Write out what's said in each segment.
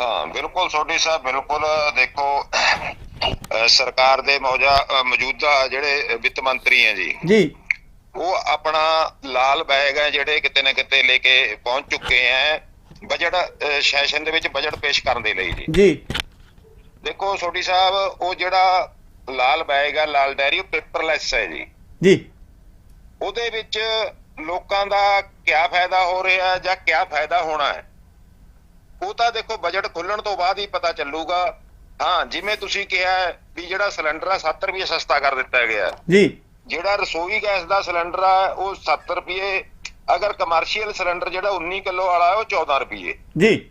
ਹਾਂ ਬਿਲਕੁਲ ਸੋਢੀ ਸਾਹਿਬ ਬਿਲਕੁਲ ਦੇਖੋ ਸਰਕਾਰ ਦੇ ਮੌਜਾ ਮੌਜੂਦਾ ਜਿਹੜੇ ਵਿੱਤ ਮੰਤਰੀ ਹੈ ਜੀ ਜੀ। ਉਹ ਆਪਣਾ ਲਾਲ ਬੈਗ ਹੈ ਜਿਹੜੇ ਕਿਤੇ ਨਾ ਕਿਤੇ ਲੈ ਕੇ ਪਹੁੰਚ ਚੁੱਕੇ ਹੈ ਬਜਟ ਸੈਸ਼ਨ ਦੇ ਵਿੱਚ ਬਜਟ ਪੇਸ਼ ਕਰਨ ਦੇ ਲਈ ਜੀ। ਜੀ। ਦੇਖੋ ਸੋਢੀ ਸਾਹਿਬ ਉਹ ਜਿਹੜਾ ਲਾਲ ਬੈਗ ਹੈ ਲਾਲ ਡਾਇਰੀ ਉਹ ਪੇਪਰਲੈਸ ਹੈ ਜੀ। ਜੀ। ਉਹਦੇ ਵਿੱਚ ਲੋਕਾਂ ਦਾ ਕਿਆ ਫਾਇਦਾ ਹੋ ਰਿਹਾ ਜਾਂ ਕਿਆ ਫਾਇਦਾ ਹੋਣਾ ਹੈ? ਉਹ ਤਾਂ ਦੇਖੋ ਬਜਟ ਖੁੱਲਣ ਤੋਂ ਬਾਅਦ ਹੀ ਪਤਾ ਚੱਲੂਗਾ। ਹਾਂ ਜਿਵੇਂ ਤੁਸੀਂ ਕਿਹਾ ਵੀ ਜਿਹੜਾ ਸਿਲੰਡਰ ਆ 70 ਰੁਪਏ ਸਸਤਾ ਕਰ ਦਿੱਤਾ ਗਿਆ। ਜੀ। ਜਿਹੜਾ ਰਸੋਈ ਗੈਸ ਦਾ ਸਿਲੰਡਰ ਆ ਉਹ 70 ਰੁਪਏ ਅਗਰ ਕਮਰਸ਼ੀਅਲ ਸਿਲੰਡਰ ਜਿਹੜਾ 19 ਕਿਲੋ ਵਾਲਾ ਉਹ 14 ਰੁਪਏ। ਜੀ।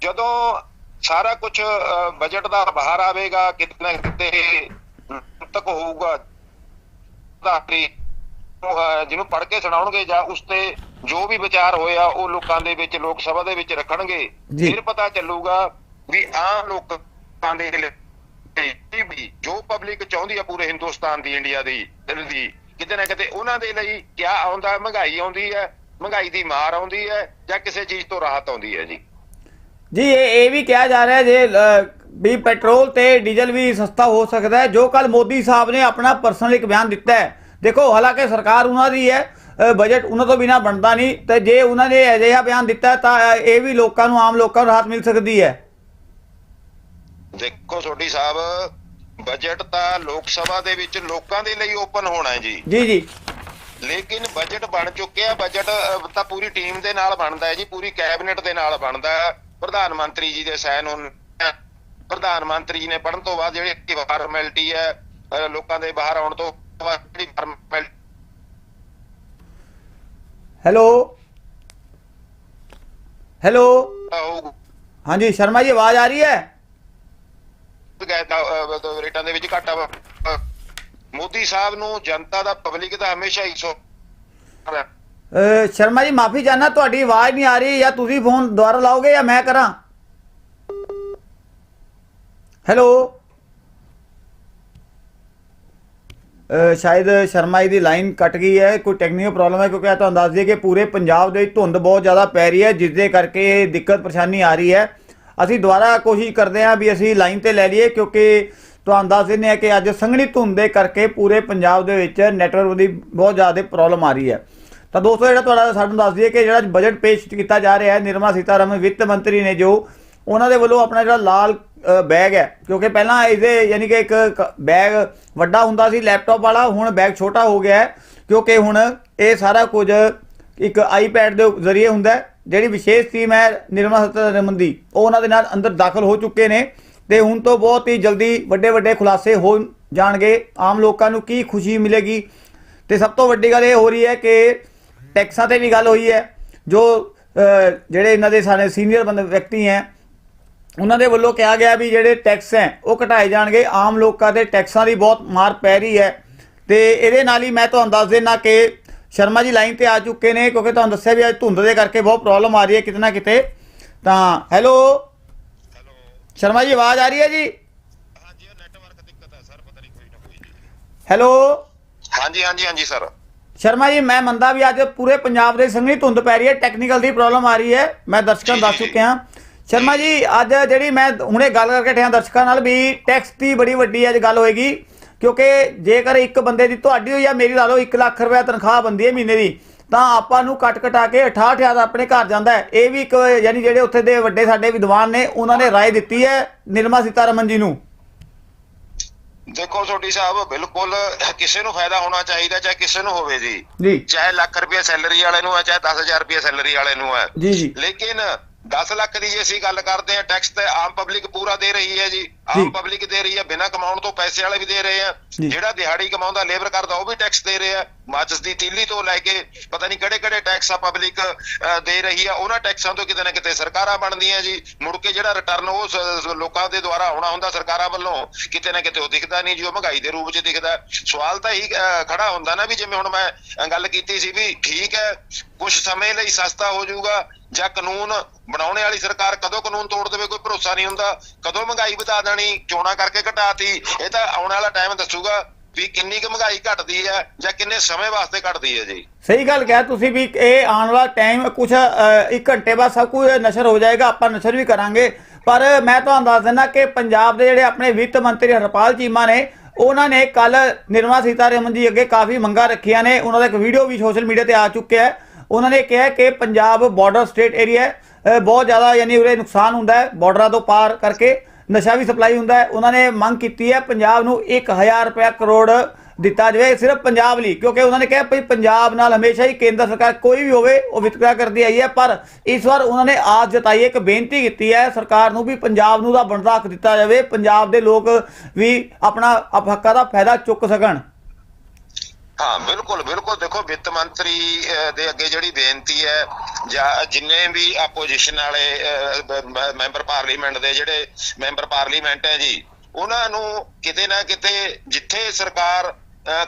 ਜਦੋਂ ਸਾਰਾ ਕੁਝ ਬਜਟ ਦਾ ਬਾਹਰ ਆਵੇਗਾ ਕਿਤੇ ਨਾ ਕਿਤੇ ਤੱਕ ਹੋਊਗਾ ਜਿਹਨੂੰ ਪੜ੍ਹ ਕੇ ਸੁਣਾਉਣਗੇ ਜਾਂ ਉਸ ਤੇ ਜੋ ਵੀ ਵਿਚਾਰ ਹੋਇਆ ਉਹ ਲੋਕਾਂ ਦੇ ਵਿੱਚ ਲੋਕ ਸਭਾ ਦੇ ਵਿੱਚ ਰੱਖਣਗੇ। ਫਿਰ ਪਤਾ ਚੱਲੂਗਾ ਵੀ ਆਮ ਲੋਕਾਂ ਦੇ ਲਈ ਵੀ ਜੋ ਪਬਲਿਕ ਚਾਹੁੰਦੀ ਆ ਪੂਰੇ ਹਿੰਦੁਸਤਾਨ ਦੀ ਇੰਡੀਆ ਦੀ ਦਿਲ ਦੀ ਕਿਤੇ ਨਾ ਕਿਤੇ ਉਹਨਾਂ ਦੇ ਲਈ ਕਿਆ ਆਉਂਦਾ ਮਹਿੰਗਾਈ ਆਉਂਦੀ ਹੈ ਮਹਿੰਗਾਈ ਦੀ ਮਾਰ ਆਉਂਦੀ ਹੈ ਜਾਂ ਕਿਸੇ ਚੀਜ਼ ਤੋਂ ਰਾਹਤ ਆਉਂਦੀ ਹੈ ਜੀ। ਜੀ ਇਹ ਇਹ ਵੀ ਕਿਹਾ ਜਾ ਰਿਹਾ ਜੇ ਵੀ ਪੈਟਰੋਲ ਤੇ ਡੀਜ਼ਲ ਵੀ ਸਸਤਾ ਹੋ ਸਕਦਾ ਹੈ ਜੋ ਕੱਲ ਮੋਦੀ ਸਾਹਿਬ ਨੇ ਆਪਣਾ ਪਰਸਨਲ ਇੱਕ ਬਿਆਨ ਦਿੱਤਾ ਹੈ। ਦੇਖੋ ਹਾਲਾਂਕਿ ਸਰਕਾਰ ਉਹਨਾਂ ਦੀ ਹੈ ਬਜਟ ਉਹਨਾਂ ਤੋਂ ਬਿਨਾ ਬਣਦਾ ਨਹੀਂ ਤੇ ਜੇ ਉਹਨਾਂ ਨੇ ਅਜਿਹਾ ਬਿਆਨ ਦਿੱਤਾ ਤਾਂ ਇਹ ਵੀ ਲੋਕਾਂ ਨੂੰ ਆਮ ਲੋਕਾਂ ਨੂੰ ਰਾਹਤ ਮਿਲ ਸਕਦੀ ਹੈ। ਦੇਖੋ ਸੋਢੀ ਸਾਹਿਬ ਬਜਟ ਤਾਂ ਲੋਕ ਸਭਾ ਦੇ ਵਿੱਚ ਲੋਕਾਂ ਦੇ ਲਈ ਓਪਨ ਹੋਣਾ ਹੈ ਜੀ। ਜੀ ਜੀ। ਲੇਕਿਨ ਬਜਟ ਬਣ ਚੁੱਕਿਆ ਬਜਟ ਤਾਂ ਪੂਰੀ ਟੀਮ ਦੇ ਨਾਲ ਬਣਦਾ ਹੈ ਜੀ ਪੂਰੀ ਕੈਬਨਿਟ ਦੇ ਨਾਲ ਬਣਦਾ ਹੈ। ਪ੍ਰਧਾਨ ਮੰਤਰੀ ਜੀ ਦੇ ਸਾਈਨ ਹੋਣ ਪ੍ਰਧਾਨ ਮੰਤਰੀ ਜੀ ਨੇ ਪੜਨ ਤੋਂ ਬਾਅਦ ਜਿਹੜੀ ਫਾਰਮੈਲਿਟੀ ਹੈ ਲੋਕਾਂ ਦੇ ਬਾਹਰ ਆਉਣ ਤੋਂ ਬਾਅਦ ਜਿਹੜੀ ਫਾਰਮੈਲਿਟੀ ਹੈਲੋ ਹੈਲੋ ਹਾਂਜੀ ਸ਼ਰਮਾ ਜੀ ਆਵਾਜ਼ ਆ ਰਹੀ ਹੈ? ਰੇਟਾਂ ਦੇ ਵਿੱਚ ਘਾਟਾ ਮੋਦੀ ਸਾਹਿਬ ਨੂੰ ਜਨਤਾ ਦਾ ਪਬਲਿਕ ਦਾ ਹਮੇਸ਼ਾ ਹੀ ਸੋ ਸ਼ਰਮਾ ਜੀ ਮਾਫੀ ਚਾਹਨਾ ਤੁਹਾਡੀ ਆਵਾਜ਼ ਨਹੀਂ ਆ ਰਹੀ ਜਾਂ ਤੁਸੀਂ ਫੋਨ ਦੁਬਾਰਾ ਲਾਓਗੇ ਜਾਂ ਮੈਂ ਕਰਾਂ? ਹੈਲੋ ਸ਼ਾਇਦ ਸ਼ਰਮਾ ਜੀ ਦੀ ਲਾਈਨ ਕੱਟ ਗਈ ਹੈ, ਕੋਈ ਟੈਕਨੀਕਲ ਪ੍ਰੋਬਲਮ ਹੈ, ਕਿਉਂਕਿ ਇਹ ਤੁਹਾਨੂੰ ਦੱਸ ਦਈਏ ਕਿ ਪੂਰੇ ਪੰਜਾਬ ਦੇ ਵਿੱਚ ਧੁੰਦ ਬਹੁਤ ਜ਼ਿਆਦਾ ਪੈ ਰਹੀ ਹੈ ਜਿਸ ਦੇ ਕਰਕੇ ਇਹ ਦਿੱਕਤ ਪਰੇਸ਼ਾਨੀ ਆ ਰਹੀ ਹੈ। ਅਸੀਂ ਦੁਬਾਰਾ ਕੋਸ਼ਿਸ਼ ਕਰਦੇ ਹਾਂ ਵੀ ਅਸੀਂ ਲਾਈਨ ਤੇ ਲੈ ਲਈਏ, ਕਿਉਂਕਿ ਤੁਹਾਨੂੰ ਦੱਸ ਦਿੰਦੇ ਹਾਂ ਕਿ ਅੱਜ ਸੰਘਣੀ ਧੁੰਦ ਦੇ ਕਰਕੇ ਪੂਰੇ ਪੰਜਾਬ ਦੇ ਵਿੱਚ ਨੈਟਵਰਕ ਦੀ ਬਹੁਤ ਜ਼ਿਆਦਾ ਪ੍ਰੋਬਲਮ ਆ ਰਹੀ ਹੈ। ਤਾਂ ਦੋਸਤੋ, ਜਿਹੜਾ ਤੁਹਾਡਾ ਸਾਨੂੰ ਦੱਸ ਦਈਏ ਕਿ ਜਿਹੜਾ ਬਜਟ ਪੇਸ਼ ਕੀਤਾ ਜਾ ਰਿਹਾ ਹੈ, ਨਿਰਮਲਾ ਸੀਤਾਰਮਨ ਵਿੱਤ ਮੰਤਰੀ ਨੇ ਜੋ, ਉਹਨਾਂ ਦੇ ਵੱਲੋਂ ਆਪਣਾ ਜਿਹੜਾ ਲਾਲ ਬੈਗ ਹੈ। ਕਿਉਂਕਿ ਪਹਿਲਾਂ ਇਹਦੇ ਯਾਨੀ ਕਿ ਇੱਕ ਕ- ਬੈਗ ਵੱਡਾ ਹੁੰਦਾ ਸੀ ਲੈਪਟਾਪ ਵਾਲਾ, ਹੁਣ ਬੈਗ ਛੋਟਾ ਹੋ ਗਿਆ ਹੈ। ਕਿਉਂਕਿ ਹੁਣ ਇਹ ਸਾਰਾ ਕੁਝ ਇੱਕ ਆਈਪੈਡ ਦੇ ਜ਼ਰੀਏ ਹੁੰਦਾ ਜਿਹੜੀ ਵਿਸ਼ੇਸ਼ ਟੀਮ ਹੈ ਨਿਰਮਲਾ ਸੀਤਾਰਮਨ ਦੀ ਉਹ ਉਹਨਾਂ ਦੇ ਨਾਲ ਅੰਦਰ ਦਾਖਲ ਹੋ ਚੁੱਕੇ ਨੇ। ਤੇ ਹੁਣ ਤੋਂ ਬਹੁਤ ਹੀ ਜਲਦੀ ਵੱਡੇ ਵੱਡੇ ਖੁਲਾਸੇ ਹੋ ਜਾਣਗੇ। ਆਮ ਲੋਕਾਂ ਨੂੰ ਕੀ ਖੁਸ਼ੀ ਮਿਲੇਗੀ? ਤੇ ਸਭ ਤੋਂ ਵੱਡੀ ਗੱਲ ਇਹ ਹੋ ਰਹੀ ਹੈ ਕਿ ਟੈਕਸਾਂ ਤੇ ਵੀ ਗੱਲ ਹੋਈ ਹੈ, ਜੋ ਜਿਹੜੇ ਇਹਨਾਂ ਦੇ ਸਾਰੇ ਸੀਨੀਅਰ ਬੰਦੇ, ਵਿਅਕਤੀ ਹੈ ਉਹਨਾਂ ਦੇ ਵੱਲੋਂ ਕਿਹਾ ਗਿਆ ਵੀ ਜਿਹੜੇ ਟੈਕਸ ਹੈ ਉਹ ਘਟਾਏ ਜਾਣਗੇ। ਆਮ ਲੋਕਾਂ ਦੇ ਟੈਕਸਾਂ ਦੀ ਬਹੁਤ ਮਾਰ ਪੈ ਰਹੀ ਹੈ। ਤੇ ਇਹਦੇ ਨਾਲ ਹੀ ਮੈਂ ਤੁਹਾਨੂੰ ਦੱਸ ਦੇਣਾ ਕਿ ਸ਼ਰਮਾ ਜੀ ਲਾਈਨ ਤੇ ਆ ਚੁੱਕੇ ਨੇ ਕਿਉਂਕਿ ਤੁਹਾਨੂੰ ਦੱਸਿਆ ਵੀ ਅੱਜ ਧੁੰਦ ਦੇ ਕਰਕੇ ਬਹੁਤ ਪ੍ਰੋਬਲਮ ਆ ਰਹੀ ਹੈ ਕਿਤੇ ਨਾ ਕਿਤੇ। ਤਾਂ ਹੈਲੋ ਸ਼ਰਮਾ ਜੀ ਆਵਾਜ਼ ਆ ਰਹੀ ਹੈ ਜੀ? ਹਾਂਜੀ ਉਹ ਨੈਟਵਰਕ ਦਿੱਕਤ ਹੈ ਸਰ ਪਤਾ ਨਹੀਂ ਕੋਈ ਨਾ ਕੋਈ ਜੀ। ਹੈਲੋ ਹਾਂਜੀ ਹਾਂਜੀ ਹਾਂਜੀ ਸਰ। ਸ਼ਰਮਾ ਜੀ ਮੈਂ ਮੰਨਦਾ ਵੀ ਅੱਜ ਪੂਰੇ ਪੰਜਾਬ ਦੇ ਸੰਘਣੀ ਧੁੰਦ ਪੈ ਰਹੀ ਹੈ ਟੈਕਨੀਕਲ ਦੀ ਪ੍ਰੋਬਲਮ ਆ ਰਹੀ ਹੈ। ਮੈਂ ਦਰਸ਼ਕਾਂ ਨੂੰ ਦੱਸ। ਚੁੱਕਿਆ। ਸ਼ਰਮਾ ਜੀ ਅੱਜ ਜਿਹੜੀ ਮੈਂ ਹੁਣੇ ਗੱਲ ਕਰਕੇ ਠਿਆ ਦਰਸ਼ਕਾਂ ਨਾਲ ਵੀ ਟੈਕਸ ਦੀ ਬੜੀ ਵੱਡੀ ਅੱਜ ਗੱਲ ਹੋਏਗੀ ਕਿਉਂਕਿ ਜੇਕਰ ਇੱਕ ਬੰਦੇ ਦੀ ਤੁਹਾਡੀ ਹੋਈ ਜਾਂ ਮੇਰੀ ਲਾ ਲਓ 1 ਲੱਖ ਰੁਪਏ ਤਨਖਾਹ ਬੰਦੀ ਹੈ ਮਹੀਨੇ ਦੀ ਤਾਂ ਆਪਾਂ ਨੂੰ ਕੱਟ ਕਟਾ ਕੇ 68000 ਆਪਣੇ ਘਰ ਜਾਂਦਾ ਹੈ ਇਹ ਵੀ ਇੱਕ ਯਾਨੀ ਜਿਹੜੇ ਉੱਥੇ ਦੇ ਵੱਡੇ ਸਾਡੇ ਵਿਦਵਾਨ ਨੇ ਉਹਨਾਂ ਨੇ رائے ਦਿੱਤੀ ਹੈ ਨਿਰਮਲਾ ਸੀਤਾਰਮਨ ਜੀ ਨੂੰ ਦੇਖੋ ਛੋਟੀ ਸਾਹਿਬ ਬਿਲਕੁਲ ਕਿਸੇ ਨੂੰ ਫਾਇਦਾ ਹੋਣਾ ਚਾਹੀਦਾ ਚਾਹੇ ਕਿਸੇ ਨੂੰ ਹੋਵੇ ਜੀ ਜੀ ਚਾਹੇ ਲੱਖ ਰੁਪਏ ਸੈਲਰੀ ਵਾਲੇ ਨੂੰ ਹੈ ਚਾਹੇ 10000 ਰੁਪਏ ਸੈਲਰੀ ਵਾਲੇ ਨੂੰ ਹੈ ਜੀ ਜੀ ਲੇਕਿਨ 10 ਲੱਖ ਦੀ ਜੇ ਅਸੀਂ ਗੱਲ ਕਰਦੇ ਹਾਂ ਟੈਕਸ ਤੇ ਆਮ ਪਬਲਿਕ ਪੂਰਾ ਦੇ ਰਹੀ ਹੈ ਜੀ ਜੀ। ਆਮ ਪਬਲਿਕ ਦੇ ਰਹੀ ਹੈ ਬਿਨਾਂ ਕਮਾਉਣ ਤੋਂ ਪੈਸੇ ਵਾਲੇ ਵੀ ਦੇ ਰਹੇ ਆ। ਜਿਹੜਾ ਦਿਹਾੜੀ ਕਮਾਉਂਦਾ ਲੇਬਰ ਕਰਦਾ ਉਹ ਵੀ ਟੈਕਸ ਦੇ ਰਿਹਾ। ਮਾਚਸ ਦੀ ਤੀਲੀ ਤੋਂ ਲੈ ਕੇ ਪਤਾ ਨਹੀਂ ਕਿਹੜੇ ਕਿਹੜੇ ਟੈਕਸ ਆ ਪਬਲਿਕ ਦੇ ਰਹੀ ਆ। ਉਹਨਾਂ ਟੈਕਸਾਂ ਤੋਂ ਕਿਤੇ ਨਾ ਕਿਤੇ ਸਰਕਾਰਾਂ ਬਣਦੀਆਂ ਜੀ। ਮੁੜ ਕੇ ਜਿਹੜਾ ਰਿਟਰਨ ਉਹ ਲੋਕਾਂ ਦੇ ਦੁਆਰਾ ਆਉਣਾ ਹੁੰਦਾ ਸਰਕਾਰਾਂ ਵੱਲੋਂ ਕਿਤੇ ਨਾ ਕਿਤੇ ਉਹ ਦਿਖਦਾ ਨਹੀਂ ਜੀ ਉਹ ਮਹਿੰਗਾਈ ਦੇ ਰੂਪ 'ਚ ਦਿਖਦਾ। ਸਵਾਲ ਤਾਂ ਇਹੀ ਅਹ, ਖੜਾ ਹੁੰਦਾ ਨਾ ਵੀ ਜਿਵੇਂ ਹੁਣ ਮੈਂ ਗੱਲ ਕੀਤੀ ਸੀ ਵੀ ਠੀਕ ਹੈ ਕੁਝ ਸਮੇਂ ਲਈ ਸਸਤਾ ਹੋ ਜਾਊਗਾ ਜਾਂ ਕਾਨੂੰਨ ਬਣਾਉਣੇ ਵਾਲੀ ਸਰਕਾਰ ਕਦੋਂ ਕਾਨੂੰਨ ਤੋੜ ਦੇਵੇ ਕੋਈ ਭਰੋਸਾ ਨਹੀਂ ਹੁੰਦਾ। ਕਦੋਂ ਮਹਿੰਗਾਈ ਵਧਾ ਦੇਣੀ ਚੋਣਾਂ ਕਰਕੇ ਘਟਾਤੀ, ਇਹ ਤਾਂ ਆਉਣ ਵਾਲਾ ਟਾਈਮ ਦੱਸੂਗਾ ਵੀ ਕਿੰਨੀ ਕੁ ਮਹਿੰਗਾਈ ਘਟਦੀ ਹੈ ਜਾਂ ਕਿੰਨੇ ਸਮੇਂ ਵਾਸਤੇ ਘਟਦੀ ਹੈ ਜੀ। ਸਹੀ ਗੱਲ ਕਿਹਾ ਤੁਸੀਂ ਵੀ ਇਹ ਆਉਣ ਵਾਲਾ ਟਾਈਮ ਕੁਝ ਇੱਕ ਘੰਟੇ ਬਾਅਦ ਸਭ ਕੁਝ ਨਸ਼ਰ ਹੋ ਜਾਏਗਾ, ਆਪਾਂ ਨਸ਼ਰ ਵੀ ਕਰਾਂਗੇ। ਪਰ ਮੈਂ ਤੁਹਾਨੂੰ ਦੱਸ ਦਿੰਦਾ ਕਿ ਪੰਜਾਬ ਦੇ ਜਿਹੜੇ ਆਪਣੇ ਵਿੱਤ ਮੰਤਰੀ ਹਰਪਾਲ ਚੀਮਾ ਨੇ, ਉਹਨਾਂ ਨੇ ਕੱਲ ਨਿਰਮਲਾ ਸੀਤਾਰਮਨ ਜੀ ਅੱਗੇ ਕਾਫੀ ਮੰਗਾਂ ਰੱਖੀਆਂ ਨੇ। ਉਹਨਾਂ ਦਾ ਇੱਕ ਵੀਡੀਓ ਵੀ ਸੋਸ਼ਲ ਮੀਡੀਆ ਤੇ ਆ ਚੁੱਕਿਆ ਹੈ। ਉਹਨਾਂ ਨੇ ਕਿਹਾ ਕਿ ਪੰਜਾਬ ਬਾਰਡਰ ਸਟੇਟ ਏਰੀਆ ਹੈ ਬਹੁਤ ਜ਼ਿਆਦਾ ਯਾਨੀ ਉਰੇ ਨੁਕਸਾਨ ਹੁੰਦਾ ਹੈ ਬਾਰਡਰਾਂ ਤੋਂ ਪਾਰ ਕਰਕੇ। ਨਸ਼ਾ ਵੀ ਸਪਲਾਈ ਹੁੰਦਾ ਹੈ, ਉਹਨਾਂ ਨੇ ਮੰਗ ਕੀਤੀ ਹੈ ਪੰਜਾਬ ਨੂੰ 1000 ਰੁਪਏ ਕਰੋੜ ਦਿੱਤਾ ਜਾਵੇ, ਸਿਰਫ ਪੰਜਾਬ ਲਈ, ਕਿਉਂਕਿ ਉਹਨਾਂ ਨੇ ਕਿਹਾ ਭਈ ਪੰਜਾਬ ਨਾਲ ਹਮੇਸ਼ਾ ਹੀ ਕੇਂਦਰ ਸਰਕਾਰ ਕੋਈ ਵੀ ਹੋਵੇ, ਉਹ ਵਿਤਕਰਾ ਕਰਦੀ ਆਈ ਹੈ, ਪਰ ਇਸ ਵਾਰ ਉਹਨਾਂ ਨੇ ਆਸ ਜਤਾਈ, ਇੱਕ ਬੇਨਤੀ ਕੀਤੀ ਹੈ ਸਰਕਾਰ ਨੂੰ ਵੀ ਪੰਜਾਬ ਨੂੰ ਦਾ ਬਣਦਾ ਹੱਕ ਦਿੱਤਾ ਜਾਵੇ, ਪੰਜਾਬ ਦੇ ਲੋਕ ਵੀ ਆਪਣਾ ਅਪ- ਹੱਕਾਂ ਦਾ ਫਾਇਦਾ ਚੁੱਕ ਸਕਣ। ਹਾਂ ਬਿਲਕੁਲ ਬਿਲਕੁਲ। ਦੇਖੋ ਵਿੱਤ ਮੰਤਰੀ ਦੇ ਅੱਗੇ ਜਿਹੜੀ ਬੇਨਤੀ ਹੈ ਜਾਂ ਜਿੰਨੇ ਵੀ ਆਪੋਜੀਸ਼ਨ ਵਾਲੇ ਮੈਂਬਰ ਪਾਰਲੀਮੈਂਟ ਦੇ ਜਿਹੜੇ ਮੈਂਬਰ ਪਾਰਲੀਮੈਂਟ ਹੈ ਜੀ ਉਹਨਾਂ ਨੂੰ ਕਿਤੇ ਨਾ ਕਿਤੇ ਜਿੱਥੇ ਸਰਕਾਰ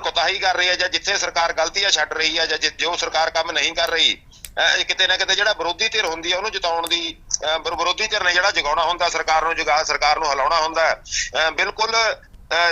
ਕੋਤਾਹੀ ਕਰ ਰਹੀ ਹੈ ਜਾਂ ਜਿੱਥੇ ਸਰਕਾਰ ਗਲਤੀਆਂ ਛੱਡ ਰਹੀ ਹੈ ਜਾਂ ਜਿ- ਜੋ ਸਰਕਾਰ ਕੰਮ ਨਹੀਂ ਕਰ ਰਹੀ ਕਿਤੇ ਨਾ ਕਿਤੇ ਜਿਹੜਾ ਵਿਰੋਧੀ ਧਿਰ ਹੁੰਦੀ ਹੈ ਉਹਨੂੰ ਜਿਤਾਉਣ ਦੀ ਅਹ, ਵਿਰੋਧੀ ਧਿਰ ਨੇ ਜਿਹੜਾ ਜਗਾਉਣਾ ਹੁੰਦਾ ਸਰਕਾਰ ਨੂੰ ਜਗਾ ਸਰਕਾਰ ਨੂੰ ਹਿਲਾਉਣਾ ਹੁੰਦਾ ਅਹ, ਬਿਲਕੁਲ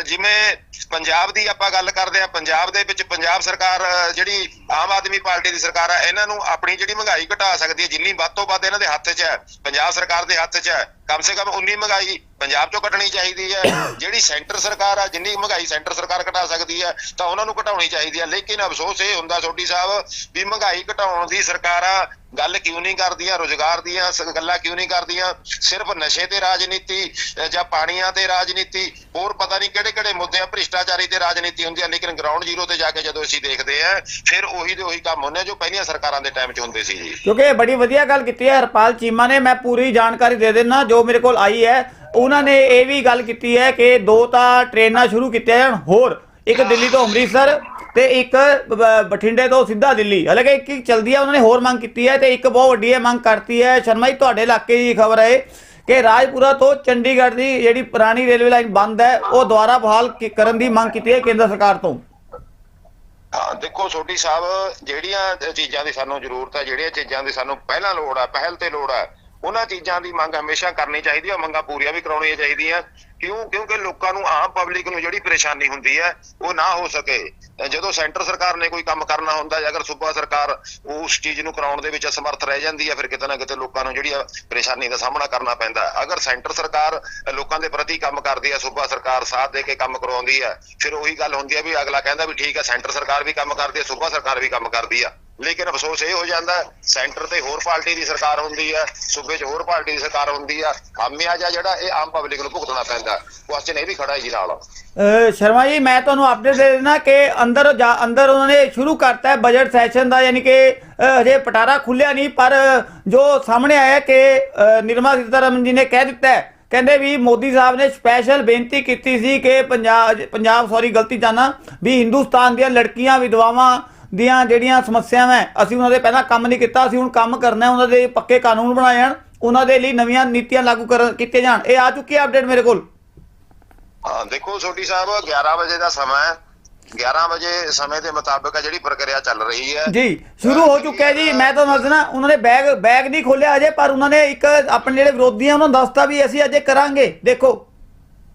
ਜਿਵੇਂ ਪੰਜਾਬ ਦੀ ਆਪਾਂ ਗੱਲ ਕਰਦੇ ਆ ਪੰਜਾਬ ਦੇ ਵਿੱਚ ਪੰਜਾਬ ਸਰਕਾਰ ਜਿਹੜੀ ਆਮ ਆਦਮੀ ਪਾਰਟੀ ਦੀ ਸਰਕਾਰ ਆ, ਇਹਨਾਂ ਨੂੰ ਆਪਣੀ ਜਿਹੜੀ ਮਹਿੰਗਾਈ ਘਟਾ ਸਕਦੀ ਹੈ, ਜਿੰਨੀ ਵੱਧ ਤੋਂ ਵੱਧ ਇਹਨਾਂ ਦੇ ਹੱਥ 'ਚ ਹੈ, ਪੰਜਾਬ ਸਰਕਾਰ ਦੇ ਹੱਥ 'ਚ ਹੈ, ਕਮ ਸੇ ਕਮ ਉਨੀ ਮਹਿੰਗਾਈ ਪੰਜਾਬ 'ਚੋਂ ਘਟਣੀ ਚਾਹੀਦੀ ਹੈ। ਜਿਹੜੀ ਸੈਂਟਰ ਸਰਕਾਰ ਆ, ਜਿੰਨੀ ਮਹਿੰਗਾਈ ਸੈਂਟਰ ਸਰਕਾਰ ਘਟਾ ਸਕਦੀ ਹੈ, ਤਾਂ ਉਹਨਾਂ ਨੂੰ ਘਟਾਉਣੀ ਚਾਹੀਦੀ ਹੈ। ਲੇਕਿਨ ਅਫਸੋਸ ਇਹ ਹੁੰਦਾ, ਸੋਢੀ ਸਾਹਿਬ, ਵੀ ਮਹਿੰਗਾਈ ਘਟਾਉਣ ਦੀ ਸਰਕਾਰਾਂ ਗੱਲ ਕਿਉਂ ਨਹੀਂ ਕਰਦੀਆਂ, ਰੋਜ਼ਗਾਰ ਦੀਆਂ ਗੱਲਾਂ ਕਿਉਂ ਨਹੀਂ ਕਰਦੀਆਂ? ਸਿਰਫ ਨਸ਼ੇ ਤੇ ਰਾਜਨੀਤੀ ਜਾਂ ਪਾਣੀਆਂ ਤੇ ਰਾਜਨੀਤੀ, ਹੋਰ ਪਤਾ ਨਹੀਂ ਕਿਹੜੇ ਕਿਹੜੇ ਮੁੱਦੇ ਆ, ਭ੍ਰਿਸ਼ਟਾਚਾਰੀ ਤੇ ਰਾਜਨੀਤੀ ਹੁੰਦੀ ਆ, ਲੇਕਿਨ ਗਰਾਊਂਡ ਜ਼ੀਰੋ ਤੇ ਜਾ ਕੇ ਜਦੋਂ ਅਸੀਂ ਦੇਖਦੇ ਆ, ਫਿਰ ਉਹੀ ਦੇ ਉਹੀ ਕੰਮ ਹੁੰਦੇ ਆ ਜੋ ਪਹਿਲੀਆਂ ਸਰਕਾਰਾਂ ਦੇ ਟਾਈਮ 'ਚ ਹੁੰਦੇ ਸੀ ਜੀ। ਕਿਉਂਕਿ ਇਹ ਬੜੀ ਵਧੀਆ ਗੱਲ ਕੀਤੀ ਹੈ ਹਰਪਾਲ ਚੀਮਾ ਨੇ, ਮੈਂ ਪੂਰੀ ਜਾਣਕਾਰੀ ਦੇ ਦੇਣਾ ਜੋ ਮੇਰੇ ਕੋਲ ਆਈ ਹੈ, ਉਹਨਾਂ ਨੇ ਇਹ ਵੀ ਗੱਲ ਕੀਤੀ ਹੈ ਕਿ ਦੋ ਤਾਂ ਟ੍ਰੇਨਾਂ ਸ਼ੁਰੂ ਕੀਤੀਆਂ ਜਾਣ, ਹੋਰ ਇੱਕ ਦਿੱਲੀ ਤੋਂ ਅੰਮ੍ਰਿਤਸਰ ਤੇ ਇੱਕ ਬਠਿੰਡੇ ਤੋਂ ਸਿੱਧਾ ਦਿੱਲੀ। ਹਾਲਾਂਕਿ ਇੱਕ ਇੱਕ ਚਲਦੀ ਹੈ ਉਹਨਾਂ ਨੇ ਹੋਰ ਮੰਗ ਕੀਤੀ ਹੈ ਤੇ ਇੱਕ ਬਹੁਤ ਵੱਡੀ ਇਹ ਮੰਗ ਕਰਤੀ ਹੈ। ਸ਼ਰਮਾ ਜੀ, ਤੁਹਾਡੇ ਇਲਾਕੇ ਦੀ ਖਬਰ ਹੈ ਕਿ ਰਾਜਪੁਰਾ ਤੋਂ ਚੰਡੀਗੜ੍ਹ ਦੀ ਜਿਹੜੀ ਪੁਰਾਣੀ ਰੇਲਵੇ ਲਾਈਨ ਬੰਦ ਹੈ, ਉਹ ਦੁਬਾਰਾ ਬਹਾਲ ਕਰਨ ਦੀ ਮੰਗ ਕੀਤੀ ਹੈ ਕੇਂਦਰ ਸਰਕਾਰ ਤੋਂ? ਦੇਖੋ ਸੋਢੀ ਸਾਹਿਬ, ਜਿਹੜੀਆਂ ਚੀਜ਼ਾਂ ਦੀ ਸਾਨੂੰ ਜ਼ਰੂਰਤ ਹੈ, ਜਿਹੜੀਆਂ ਚੀਜ਼ਾਂ ਦੀ ਸਾਨੂੰ ਪਹਿਲਾਂ ਲੋੜ ਹੈ, ਪਹਿਲ ਤੇ ਲੋੜ ਹੈ, ਉਹਨਾਂ ਚੀਜ਼ਾਂ ਦੀ ਮੰਗ ਹਮੇਸ਼ਾ ਕਰਨੀ ਚਾਹੀਦੀ ਹੈ ਮੰਗਾਂ ਪੂਰੀਆਂ ਵੀ ਕਰਾਉਣੀਆਂ ਚਾਹੀਦੀਆਂ। ਕਿਉਂ? ਕਿਉਂਕਿ ਲੋਕਾਂ ਨੂੰ ਆਮ ਪਬਲਿਕ ਨੂੰ ਜਿਹੜੀ ਪਰੇਸ਼ਾਨੀ ਹੁੰਦੀ ਹੈ, ਉਹ ਨਾ ਹੋ ਸਕੇ। ਜਦੋਂ ਸੈਂਟਰ ਸਰਕਾਰ ਨੇ ਕੋਈ ਕੰਮ ਕਰਨਾ ਹੁੰਦਾ ਹੈ ਅਗਰ ਸੂਬਾ ਸਰਕਾਰ ਉਸ ਚੀਜ਼ ਨੂੰ ਕਰਾਉਣ ਦੇ ਵਿੱਚ ਅਸਮਰਥ ਰਹਿ ਜਾਂਦੀ ਹੈ, ਫਿਰ ਕਿਤੇ ਨਾ ਕਿਤੇ ਲੋਕਾਂ ਨੂੰ ਜਿਹੜੀ ਆ ਪਰੇਸ਼ਾਨੀ ਦਾ ਸਾਹਮਣਾ ਕਰਨਾ ਪੈਂਦਾ ਹੈ। ਅਗਰ ਸੈਂਟਰ ਸਰਕਾਰ ਲੋਕਾਂ ਦੇ ਪ੍ਰਤੀ ਕੰਮ ਕਰਦੀ ਹੈ, ਸੂਬਾ ਸਰਕਾਰ ਸਾਥ ਦੇ ਕੇ ਕੰਮ ਕਰਵਾਉਂਦੀ ਹੈ, ਫਿਰ ਉਹੀ ਗੱਲ ਹੁੰਦੀ ਹੈ ਵੀ ਅਗਲਾ ਕਹਿੰਦਾ ਵੀ ਠੀਕ ਹੈ, ਸੈਂਟਰ ਸਰਕਾਰ ਵੀ ਕੰਮ ਕਰਦੀ ਹੈ, ਸੂਬਾ ਸਰਕਾਰ ਵੀ ਕੰਮ ਕਰਦੀ ਆ। ਲੇਕਿਨ ਅਫਸੋਸ ਇਹ ਹੋ ਜਾਂਦਾ ਸੈਂਟਰ ਤੇ ਹੋਰ ਪਾਰਟੀ ਦੀ ਸਰਕਾਰ ਹੁੰਦੀ ਹੈ ਸੂਬੇ 'ਚ ਹੋਰ ਪਾਰਟੀ ਦੀ ਸਰਕਾਰ ਹੁੰਦੀ ਆ ਖਾਮਿਆਜਾ ਜਿਹੜਾ ਇਹ ਆਮ ਪਬਲਿਕ ਨੂੰ ਭੁਗਤਣਾ ਪੈਂਦਾ ਕੁਐਸਚਨ ਇਹ ਵੀ ਖੜਾ ਜੀ ਨਾਲ। ਸ਼ਰਮਾ ਜੀ ਮੈਂ ਤੁਹਾਨੂੰ ਅਪਡੇਟ ਦੇ ਦੇਣਾ ਕਿ ਅੰਦਰ ਅੰਦਰ ਉਹਨਾਂ ਨੇ ਸ਼ੁਰੂ ਕਰਤਾ ਹੈ ਬਜਟ ਸੈਸ਼ਨ ਦਾ ਯਾਨੀ ਕਿ ਹਜੇ ਪਟਾਰਾ ਖੁੱਲਿਆ ਨਹੀਂ ਪਰ ਜੋ ਸਾਹਮਣੇ ਆਇਆ ਕਿ ਅ, ਸੀਤਾਰਮਨ ਜੀ ਨੇ ਕਹਿ ਦਿੱਤਾ ਕਹਿੰਦੇ ਵੀ ਮੋਦੀ ਸਾਹਿਬ ਨੇ ਸਪੈਸ਼ਲ ਬੇਨਤੀ ਕੀਤੀ ਸੀ ਕਿ ਪੰਜਾਬ ਪੰਜਾਬ ਸੌਰੀ ਗਲਤੀ ਜਾਨਾ ਵੀ ਹਿੰਦੁਸਤਾਨ ਦੀਆਂ ਲੜਕੀਆਂ ਵਿਧਵਾਵਾਂ ਦੀਆਂ ਜਿਹੜੀਆਂ ਸਮੱਸਿਆਵਾਂ ਅਸੀਂ ਉਹਨਾਂ ਦੇ ਪਹਿਲਾਂ ਕੰਮ ਨਹੀਂ ਕੀਤਾ ਅਸੀਂ ਹੁਣ ਕੰਮ ਕਰਨਾ ਹੈ ਉਹਨਾਂ ਦੇ ਪੱਕੇ ਕਾਨੂੰਨ ਬਣਾਏ ਜਾਣ ਉਹਨਾਂ ਦੇ ਲਈ ਨਵੀਆਂ ਨੀਤੀਆਂ ਲਾਗੂ ਕਰ ਕੀਤੇ ਜਾਣ। ਇਹ ਆ ਚੁੱਕੀ ਹੈ ਅਪਡੇਟ ਮੇਰੇ ਕੋਲ? ਹਾਂ ਦੇਖੋ ਛੋਟੀ ਸਾਹਿਬ 11 ਵਜੇ ਦਾ ਸਮਾਂ ਹੈ। 11 ਵਜੇ ਸਮੇਂ ਦੇ ਮੁਤਾਬਕ ਜਿਹੜੀ ਪ੍ਰਕਿਰਿਆ ਚੱਲ ਰਹੀ ਹੈ। ਜੀ ਸ਼ੁਰੂ ਹੋ ਚੁੱਕਿਆ ਹੈ ਜੀ ਮੈਂ ਤੁਹਾਨੂੰ ਦੱਸਣਾ ਉਹਨਾਂ ਨੇ ਬੈਗ ਬੈਗ ਨਹੀਂ ਖੋਲਿਆ ਅਜੇ ਪਰ ਉਹਨਾਂ ਨੇ ਇੱਕ ਆਪਣੇ ਜਿਹੜੇ ਵਿਰੋਧੀ ਆ ਉਹਨਾਂ ਨੂੰ ਦੱਸਤਾ ਵੀ ਅਸੀਂ ਅਜੇ ਕਰਾਂਗੇ। ਦੇਖੋ।